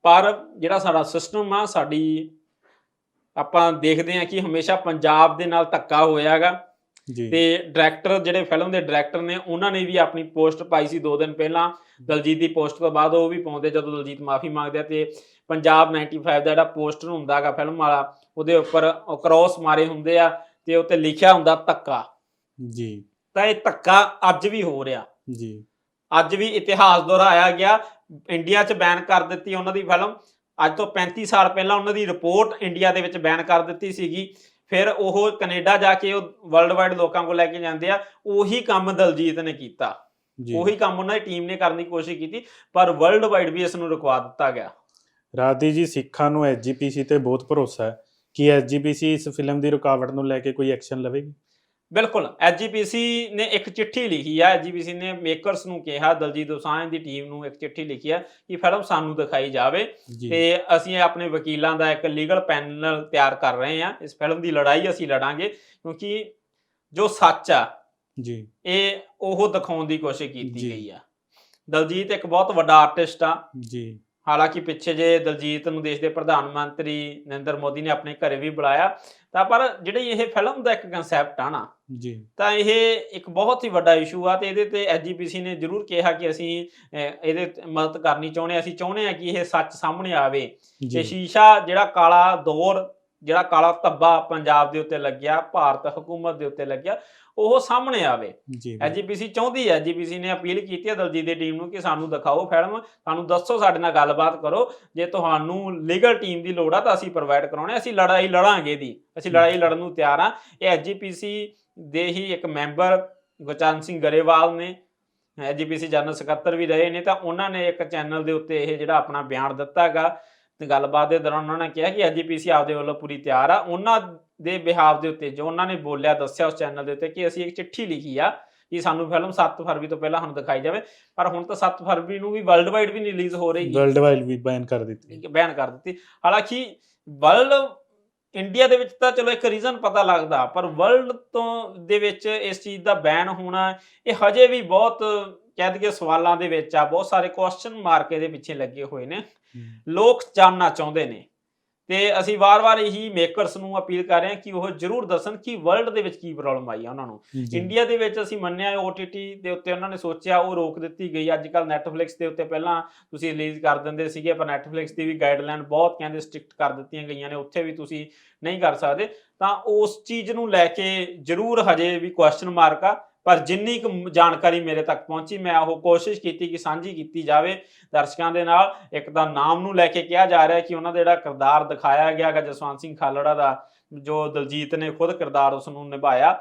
ਪਰ ਜਿਹੜਾ ਸਾਡਾ ਸਿਸਟਮ ਆ ਸਾਡੀ ਆਪਾਂ ਦੇਖਦੇ ਆ ਕਿ ਹਮੇਸ਼ਾ ਪੰਜਾਬ ਦੇ ਨਾਲ ਧੱਕਾ ਹੋਇਆਗਾ। ਤੇ ਡਾਇਰੈਕਟਰ ਜਿਹੜੇ ਫਿਲਮ ਦੇ ਡਾਇਰੈਕਟਰ ਨੇ ਉਹਨਾਂ ਨੇ ਵੀ ਆਪਣੀ ਪੋਸਟ ਪਾਈ ਸੀ 2 ਦਿਨ ਪਹਿਲਾਂ। ਦਲਜੀਤ ਦੀ ਪੋਸਟ ਤੋਂ ਬਾਅਦ ਉਹ ਵੀ ਪਾਉਂਦੇ ਜਦੋਂ ਦਲਜੀਤ ਮਾਫੀ ਮੰਗਦੇ ਆ ਤੇ ਪੰਜਾਬ 95 ਦਾ ਜਿਹੜਾ ਪੋਸਟਰ ਹੁੰਦਾਗਾ ਫਿਲਮ ਵਾਲਾ ਉਹਦੇ ਉੱਪਰ ਕ੍ਰੋਸ ਮਾਰੇ ਹੁੰਦੇ ਆ ਤੇ ਉੱਤੇ ਲਿਖਿਆ ਹੁੰਦਾ ਧੱਕਾ। ਜੀ। ਤਾਂ ਇਹ ਧੱਕਾ ਅੱਜ ਵੀ ਹੋ ਰਿਹਾ। ਜੀ। ਅੱਜ ਵੀ ਇਤਿਹਾਸ ਦੁਹਰਾਇਆ ਗਿਆ। ਇੰਡੀਆ 'ਚ ਬੈਨ ਕਰ ਦਿੱਤੀ ਉਹਨਾਂ ਦੀ ਫਿਲਮ ਅੱਜ ਤੋਂ 35 ਸਾਲ ਪਹਿਲਾਂ ਉਹਨਾਂ ਦੀ ਰਿਪੋਰਟ ਇੰਡੀਆ ਦੇ ਵਿੱਚ ਬੈਨ ਕਰ ਦਿੱਤੀ ਸੀਗੀ। ਫਿਰ ਉਹ ਕੈਨੇਡਾ ਜਾ ਕੇ ਉਹ ਵਰਲਡ ਵਾਈਡ ਲੋਕਾਂ ਕੋਲ ਲੈ ਕੇ ਜਾਂਦੇ ਆ ਉਹੀ ਕੰਮ ਦਲਜੀਤ ਨੇ ਕੀਤਾ। ਉਹੀ ਕੰਮ ਉਹਨਾਂ ਦੀ ਟੀਮ ਨੇ ਕਰਨ ਦੀ ਕੋਸ਼ਿਸ਼ ਕੀਤੀ ਪਰ ਵਰਲਡ ਵਾਈਡ ਵੀ ਇਸ ਨੂੰ ਰੁਕਵਾ ਦਿੱਤਾ ਗਿਆ। ਰਾਧੀ ਜੀ ਸਿੱਖਾਂ ਨੂੰ ਐਸਜੀਪੀਸੀ ਤੇ ਬਹੁਤ ਭਰੋਸਾ ਹੈ ਕਿ ਐਸਜੀਪੀਸੀ ਇਸ ਫਿਲਮ ਦੀ ਰੁਕਾਵਟ ਨੂੰ ਲੈ ਕੇ ਕੋਈ ਐਕਸ਼ਨ ਲਵੇਗੀ? ਬਿਲਕੁਲ ਐਜੀਪੀਸੀ ਨੇ ਇੱਕ ਚਿੱਠੀ ਲਿਖੀ ਆ ਐਜੀਪੀਸੀ ਨੇ ਮੇਕਰਸ ਨੂੰ ਕਿਹਾ ਦਲਜੀਤ ਦੋਸਾਂਝ ਦੀ ਟੀਮ ਨੂੰ ਇੱਕ ਚਿੱਠੀ ਲਿਖੀ ਆ ਕਿ ਫਿਲਮ ਸਾਨੂੰ ਦਿਖਾਈ ਜਾਵੇ ਤੇ ਅਸੀਂ ਆਪਣੇ ਵਕੀਲਾਂ ਦਾ ਇੱਕ ਲੀਗਲ ਪੈਨਲ ਤਿਆਰ ਕਰ ਰਹੇ ਹਾਂ ਇਸ ਫਿਲਮ ਦੀ ਲੜਾਈ ਅਸੀਂ ਲੜਾਂਗੇ ਕਿਉਂਕਿ ਜੋ ਸੱਚ ਆ ਜੀ। ਇਹ ਉਹ ਦਿਖਾਉਣ ਦੀ ਕੋਸ਼ਿਸ਼ ਕੀਤੀ। ਗਈ ਆ। ਦਲਜੀਤ ਇੱਕ ਬਹੁਤ ਵੱਡਾ ਆਰਟਿਸਟ ਆ। ਜੀ। ਹਾਲਾਂਕਿ ਪਿੱਛੇ ਜੇ ਦਲਜੀਤ ਨੂੰ ਦੇਸ਼ ਦੇ ਪ੍ਰਧਾਨ ਮੰਤਰੀ ਨਰਿੰਦਰ ਮੋਦੀ ਨੇ ਆਪਣੇ ਘਰੇ ਵੀ ਬੁਲਾਇਆ ਤਾਂ ਪਰ ਜਿਹੜੀ ਇਹ ਫਿਲਮ ਦਾ ਇੱਕ ਕਨਸੈਪਟ ਆ ਨਾ ਜੀ। ਤਾਂ ਇਹ ਇੱਕ ਬਹੁਤ ਹੀ ਵੱਡਾ ਇਸ਼ੂ ਆ ਤੇ ਇਹਦੇ ਤੇ ਐਜੀਪੀਸੀ ਨੇ ਜ਼ਰੂਰ ਕਿਹਾ ਕਿ ਅਸੀਂ ਇਹਦੇ ਮਦਦ ਕਰਨੀ ਚਾਹੁੰਦੇ ਅਸੀਂ ਚਾਹੁੰਦੇ ਹਾਂ ਕਿ ਇਹ ਸੱਚ ਸਾਹਮਣੇ ਆਵੇ। ਤੇ ਸ਼ੀਸ਼ਾ ਜਿਹੜਾ ਕਾਲਾ ਦੌਰ ਜਿਹੜਾ ਕਾਲਾ ਧੱਬਾ ਪੰਜਾਬ ਦੇ ਉੱਤੇ ਲੱਗਿਆ ਭਾਰਤ ਹਕੂਮਤ ਦੇ ਉੱਤੇ ਲੱਗਿਆ ਉਹ ਸਾਹਮਣੇ ਆਵੇ। ਜੀ ਐਜੀਪੀਸੀ ਚਾਹੁੰਦੀ ਹੈ ਐਜੀਪੀਸੀ ਨੇ ਅਪੀਲ ਕੀਤੀ ਹੈ ਦਲਜੀਤ ਦੀ ਟੀਮ ਨੂੰ ਕਿ ਸਾਨੂੰ ਦਿਖਾਓ ਫਿਲਮ ਸਾਨੂੰ ਦੱਸੋ ਸਾਡੇ ਨਾਲ ਗੱਲਬਾਤ ਕਰੋ। ਜੇ ਤੁਹਾਨੂੰ ਲੀਗਲ ਟੀਮ ਦੀ ਲੋੜ ਆ ਤਾਂ ਅਸੀਂ ਪ੍ਰੋਵਾਈਡ ਕਰਾਉਣੇ ਅਸੀਂ ਲੜਾਈ ਲੜਾਂਗੇ ਦੀ ਅਸੀਂ ਲੜਾਈ ਲੜਨ ਨੂੰ ਤਿਆਰ ਆ। ਇਹ ਐਜੀਪੀਸੀ ਦੇ ਹੀ ਇੱਕ ਮੈਂਬਰ ਗੁਰਚਰਨ ਸਿੰਘ ਗਰੇਵਾਲ ਨੇ ਐਜੀਪੀਸੀ ਜਨਰਲ ਸਕੱਤਰ ਵੀ ਰਹੇ ਨੇ ਤਾਂ ਉਹਨਾਂ ਨੇ ਇੱਕ ਚੈਨਲ ਦੇ ਉੱਤੇ ਇਹ ਜਿਹੜਾ ਆਪਣਾ ਬਿਆਨ ਦਿੱਤਾਗਾ। ਗੱਲਬਾਤ ਦੇ ਦੌਰਾਨ ਉਹਨਾਂ ਨੇ ਕਿਹਾ ਕਿ ਐਜੀਪੀਸੀ ਆਪਦੇ ਵੱਲੋਂ ਪੂਰੀ ਤਿਆਰ ਆ। ਉਹਨਾਂ ਦੇ ਬਿਹਾਵ ਦੇ ਉੱਤੇ ਜੋ ਉਹਨਾਂ ਨੇ ਬੋਲਿਆ ਦੱਸਿਆ ਉਸ ਚੈਨਲ ਦੇ ਉੱਤੇ ਕਿ ਅਸੀਂ ਇੱਕ ਚਿੱਠੀ ਲਿਖੀ ਆ ਕਿ ਸਾਨੂੰ ਫਿਲਮ 7 ਫਰਵਰੀ ਤੋਂ ਪਹਿਲਾਂ ਹੁਣ ਦਿਖਾਈ ਜਾਵੇ। ਪਰ ਹੁਣ ਤਾਂ 7 ਫਰਵਰੀ ਨੂੰ ਵੀ ਵਰਲਡ ਵਾਈਡ ਵੀ ਰਿਲੀਜ਼ ਹੋ ਰਹੀ। ਹੈ ਵਰਲਡ ਵਾਈਡ ਵੀ ਬੈਨ ਕਰ ਦਿੱਤੀ। ਬੈਨ ਕਰ ਦਿੱਤੀ। ਹਾਲਾਂਕਿ ਵਰਲਡ ਇੰਡੀਆ ਦੇ ਵਿੱਚ ਤਾਂ ਚਲੋ ਇੱਕ ਰੀਜ਼ਨ ਪਤਾ ਲੱਗਦਾ ਪਰ ਵਰਲਡ ਤੋਂ ਦੇ ਵਿੱਚ ਇਸ ਚੀਜ਼ ਦਾ ਬੈਨ ਹੋਣਾ ਇਹ ਹਜੇ ਵੀ ਬਹੁਤ ਕਹਿ ਦਈਏ ਸਵਾਲਾਂ ਦੇ ਵਿੱਚ ਆ। ਬਹੁਤ ਸਾਰੇ ਕੁਐਸਚਨ ਮਾਰਕ ਇਹਦੇ ਪਿੱਛੇ ਲੱਗੇ ਹੋਏ ਨੇ। ਲੋਕ ਜਾਣਨਾ ਚਾਹੁੰਦੇ ਨੇ। ਤੇ ਅਸੀਂ ਵਾਰ-ਵਾਰ ਇਹੀ ਮੇਕਰਸ ਨੂੰ ਅਪੀਲ ਕਰ ਰਹੇ ਹਾਂ ਕਿ ਉਹ ਜਰੂਰ ਦੱਸਣ ਕਿ ਵਰਲਡ ਦੇ ਵਿੱਚ ਕੀ ਪ੍ਰੋਬਲਮ ਆਈ ਆ ਉਹਨਾਂ ਨੂੰ। ਇੰਡੀਆ ਦੇ ਵਿੱਚ ਅਸੀਂ ਮੰਨਿਆ OTT ਦੇ ਉੱਤੇ ਉਹਨਾਂ ਨੇ ਸੋਚਿਆ ਉਹ ਰੋਕ ਦਿੱਤੀ ਗਈ। ਅੱਜ ਕੱਲ Netflix ਦੇ ਉੱਤੇ ਪਹਿਲਾਂ ਤੁਸੀਂ ਰਿਲੀਜ਼ ਕਰ ਦਿੰਦੇ ਸੀਗੇ ਪਰ Netflix ਦੀ ਵੀ ਗਾਈਡਲਾਈਨ ਬਹੁਤ ਕਹਿੰਦੇ ਸਟ੍ਰਿਕਟ ਕਰ ਦਿੱਤੀਆਂ ਗਈਆਂ ਨੇ ਉੱਥੇ ਵੀ ਤੁਸੀਂ ਨਹੀਂ ਕਰ ਸਕਦੇ। ਤਾਂ ਉਸ ਚੀਜ਼ ਨੂੰ ਲੈ ਕੇ ਜ਼ਰੂਰ ਹਜੇ ਵੀ ਕੁਐਸਚਨ ਮਾਰਕ ਆ। ਪਰ ਜਿੰਨੀ ਕੁ ਜਾਣਕਾਰੀ ਮੇਰੇ ਤੱਕ ਪਹੁੰਚੀ, ਮੈਂ ਉਹ ਕੋਸ਼ਿਸ਼ ਕੀਤੀ ਕਿ ਸਾਂਝੀ ਕੀਤੀ ਜਾਵੇ। ਦਰਸ਼ਕਾਂ ਦੇ ਨਾਲ ਇੱਕ ਤਾਂ ਨਾਮ ਨੂੰ ਲੈ ਕੇ ਕਿਹਾ ਜਾ ਰਿਹਾ ਕਿ ਉਹਨਾਂ ਦਾ ਜਿਹੜਾ ਕਿਰਦਾਰ ਦਿਖਾਇਆ ਗਿਆ ਹੈਗਾ, ਜਸਵੰਤ ਸਿੰਘ ਖਾਲੜਾ ਦਾ, ਜੋ ਦਲਜੀਤ ਨੇ ਖੁਦ ਕਿਰਦਾਰ ਉਸ ਨੂੰ ਨਿਭਾਇਆ,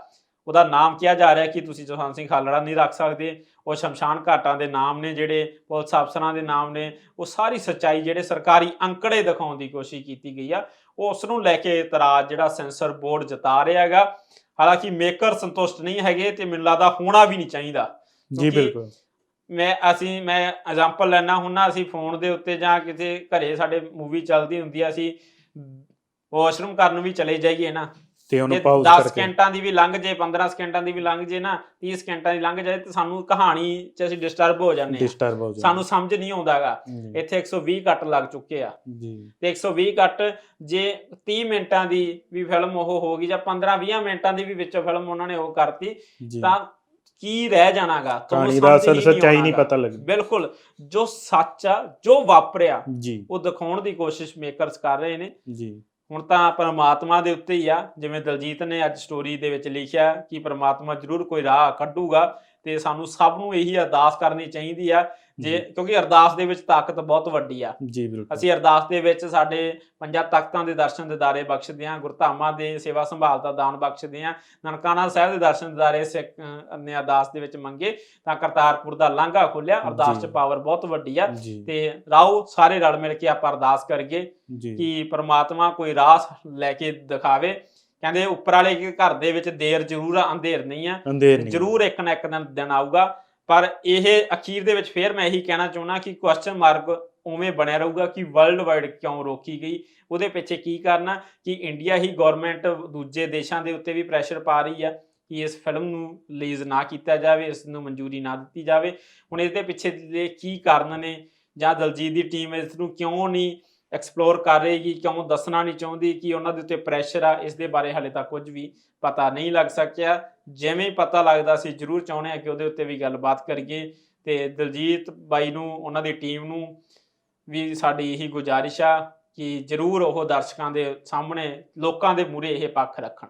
ਉਹਦਾ ਨਾਮ ਕਿਹਾ ਜਾ ਰਿਹਾ ਕਿ ਤੁਸੀਂ ਜਸਵੰਤ ਸਿੰਘ ਖਾਲੜਾ ਨਹੀਂ ਰੱਖ ਸਕਦੇ। ਉਹ ਸ਼ਮਸ਼ਾਨ ਘਾਟਾਂ ਦੇ ਨਾਮ ਨੇ, ਜਿਹੜੇ ਪੁਲਿਸ ਅਫਸਰਾਂ ਦੇ ਨਾਮ ਨੇ, ਉਹ ਸਾਰੀ ਸੱਚਾਈ ਜਿਹੜੇ ਸਰਕਾਰੀ ਅੰਕੜੇ ਦਿਖਾਉਣ ਦੀ ਕੋਸ਼ਿਸ਼ ਕੀਤੀ ਗਈ ਆ, ਉਹ ਉਸ ਨੂੰ ਲੈ ਕੇ ਇਤਰਾਜ਼ ਜਿਹੜਾ ਸੈਂਸਰ ਬੋਰਡ ਜਤਾ ਰਿਹਾ ਹੈਗਾ। ਹਾਲਾਂਕਿ ਮੇਕਰ ਸੰਤੁਸ਼ਟ ਨਹੀਂ ਹੈਗੇ ਤੇ ਮੈਨੂੰ ਲੱਗਦਾ ਹੋਣਾ ਵੀ ਨਹੀਂ ਚਾਹੀਦਾ। ਜੀ ਬਿਲਕੁਲ। ਮੈਂ ਅਸੀਂ ਮੈਂ ਐਗਜ਼ਾਮਪਲ ਲੈਣਾ ਹੁੰਨਾ ਅਸੀਂ ਫੋਨ ਦੇ ਉੱਤੇ ਜਾਂ ਕਿਸੇ ਘਰੇ ਸਾਡੇ ਮੂਵੀ ਚੱਲਦੀ ਹੁੰਦੀ ਆ ਅਸੀਂ ਵਾਸ਼ਰੂਮ ਕਰਨ ਵੀ ਚਲੇ ਜਾਈਏ ਨਾ। ਤੇ ਉਹਨੂੰ ਪਾਉਜ਼ 10 ਕਰਕੇ। ਸਕਿੰਟਾਂ ਦੀ ਵੀ ਲੰਘ ਜੇ 15 ਸਕਿੰਟਾਂ ਦੀ ਵੀ ਲੰਘ ਜੇ ਨਾ 30 ਸਕਿੰਟਾਂ ਦੀ ਲੰਘ ਜਾਏ ਤੇ ਸਾਨੂੰ ਕਹਾਣੀ 'ਚ ਅਸੀਂ ਡਿਸਟਰਬ ਹੋ ਜਾਂਦੇ ਡਿਸਟਰਬ ਹੋ ਜਾਂਦਾ ਸਾਨੂੰ ਸਮਝ ਨਹੀਂ ਆਉਂਦਾਗਾ ਇੱਥੇ 120 ਕੱਟ ਲੱਗ ਚੁੱਕੇ ਆ। ਜੀ। ਤੇ 120 ਕੱਟ ਜੇ 30 ਮਿੰਟਾਂ ਦੀ ਵੀ ਫਿਲਮ ਉਹ ਹੋ ਗਈ ਜਾਂ 15 20 ਮਿੰਟਾਂ ਦੀ ਵੀ ਵਿੱਚੋਂ ਫਿਲਮ ਉਹਨਾਂ ਨੇ ਉਹ ਕਰਤੀ ਤਾਂ ਕੀ ਰਹਿ ਜਾਣਾਗਾ ਕਹਾਣੀ ਦਾ ਅਸਲ ਸੱਚਾਈ ਨਹੀਂ ਪਤਾ ਲੱਗਦੀ। ਬਿਲਕੁਲ ਜੋ ਸੱਚ ਆ ਜੋ ਵਾਪਰਿਆ ਉਹ ਦਿਖਾਉਣ ਦੀ ਕੋਸ਼ਿਸ਼ ਮੇਕਰਸ ਕਰ ਰਹੇ ਨੇ। ਜੀ। ਹੁਣ ਤਾਂ ਪਰਮਾਤਮਾ ਦੇ ਉੱਤੇ ਹੀ ਆ। ਜਿਵੇਂ ਦਲਜੀਤ ਨੇ ਅੱਜ ਸਟੋਰੀ ਦੇ ਵਿੱਚ ਲਿਖਿਆ ਕਿ ਪਰਮਾਤਮਾ ਜ਼ਰੂਰ ਕੋਈ ਰਾਹ ਕੱਢੂਗਾ ਤੇ ਸਾਨੂੰ ਸਭ ਨੂੰ ਇਹੀ ਅਰਦਾਸ ਕਰਨੀ ਚਾਹੀਦੀ ਆ ਜੇ। ਕਿਉਂਕਿ ਅਰਦਾਸ ਦੇ ਵਿੱਚ ਤਾਕਤ ਬਹੁਤ ਵੱਡੀ ਆ। ਜੀ ਬਿਲਕੁਲ। ਅਸੀਂ ਅਰਦਾਸ ਦੇ ਵਿੱਚ ਸਾਡੇ ਪੰਜਾਂ ਤਖਤਾਂ ਦੇ ਦਰਸ਼ਨ ਦਿਦਾਰੇ ਬਖਸ਼ਦੇ ਹਾਂ ਗੁਰਧਾਮਾਂ ਦੇ ਸੇਵਾ ਸੰਭਾਲ ਦਾ ਦਾਨ ਬਖਸ਼ਦੇ ਹਾਂ ਨਨਕਾਣਾ ਸਾਹਿਬ ਦੇ ਦਰਸ਼ਨ ਦਿਦਾਰੇ ਸਿੱਖ ਨੇ ਅਰਦਾਸ ਦੇ ਵਿੱਚ ਮੰਗੇ ਤਾਂ ਕਰਤਾਰਪੁਰ ਦਾ ਲਾਂਘਾ ਖੁੱਲਿਆ ਅਰਦਾਸ 'ਚ। ਪਾਵਰ ਬਹੁਤ ਵੱਡੀ ਆ ਤੇ ਰਾਓ ਸਾਰੇ ਰਲ ਮਿਲ ਕੇ ਆਪਾਂ ਅਰਦਾਸ ਕਰੀਏ ਕਿ ਪ੍ਰਮਾਤਮਾ ਕੋਈ ਰਾਹ ਲੈ ਕੇ ਦਿਖਾਵੇ। ਕਹਿੰਦੇ ਉੱਪਰ ਵਾਲੇ ਘਰ ਦੇ ਵਿੱਚ ਦੇਰ ਜ਼ਰੂਰ ਆ। ਅੰਧੇਰ ਨਹੀਂ ਆ। ਜ਼ਰੂਰ ਇੱਕ ਨਾ ਇੱਕ ਦਿਨ ਦਿਨ ਆਊਗਾ। ਪਰ ਇਹ ਅਖੀਰ ਦੇ ਵਿੱਚ ਫੇਰ ਮੈਂ ਇਹੀ ਕਹਿਣਾ ਚਾਹੁੰਦਾ ਕਿ ਕੁਐਸਚਨ ਮਾਰਕ ਉਵੇਂ ਬਣਿਆ ਰਹੂਗਾ ਕਿ ਵਰਲਡ ਵਾਈਡ ਕਿਉਂ ਰੋਕੀ ਗਈ? ਉਹਦੇ ਪਿੱਛੇ ਕੀ ਕਰਨਾ ਕਿ ਇੰਡੀਆ ਹੀ ਗਵਰਨਮੈਂਟ ਦੂਜੇ ਦੇਸ਼ਾਂ ਦੇ ਉੱਤੇ ਵੀ ਪ੍ਰੈਸ਼ਰ ਪਾ ਰਹੀ ਹੈ ਕਿ ਇਸ ਫਿਲਮ ਨੂੰ ਰਿਲੀਜ਼ ਨਾ ਕੀਤਾ ਜਾਵੇ, ਇਸ ਨੂੰ ਮਨਜ਼ੂਰੀ ਨਾ ਦਿੱਤੀ ਜਾਵੇ। ਹੁਣ ਇਸ ਦੇ ਪਿੱਛੇ ਦੇ ਕੀ ਕਾਰਨ ਨੇ? ਜਾਂ ਦਲਜੀਤ ਦੀ ਟੀਮ ਇਸ ਨੂੰ ਕਿਉਂ ਨਹੀਂ ਐਕਸਪਲੋਰ ਕਰ ਰਹੀ ਕਿ ਕਿਉਂ ਦੱਸਣਾ ਨਹੀਂ ਚਾਹੁੰਦੀ, ਕਿ ਉਹਨਾਂ ਦੇ ਉੱਤੇ ਪ੍ਰੈਸ਼ਰ ਆ, ਇਸ ਦੇ ਬਾਰੇ ਹਾਲੇ ਤੱਕ ਕੁਝ ਵੀ ਪਤਾ ਨਹੀਂ ਲੱਗ ਸਕਿਆ। ਜਿਵੇਂ ਪਤਾ ਲੱਗਦਾ ਸੀ, ਜਰੂਰ ਚਾਹੁੰਦੇ ਆ ਕਿ ਉਹਦੇ ਉੱਤੇ ਵੀ ਗੱਲਬਾਤ ਕਰੀਏ ਤੇ ਦਲਜੀਤ ਬਾਈ ਨੂੰ, ਉਹਨਾਂ ਦੀ ਟੀਮ ਨੂੰ ਵੀ ਸਾਡੀ ਇਹੀ ਗੁਜ਼ਾਰਿਸ਼ ਆ ਕਿ ਜਰੂਰ ਉਹ ਦਰਸ਼ਕਾਂ ਦੇ ਸਾਹਮਣੇ, ਲੋਕਾਂ ਦੇ ਮੂਹਰੇ ਇਹ ਪੱਖ ਰੱਖਣ।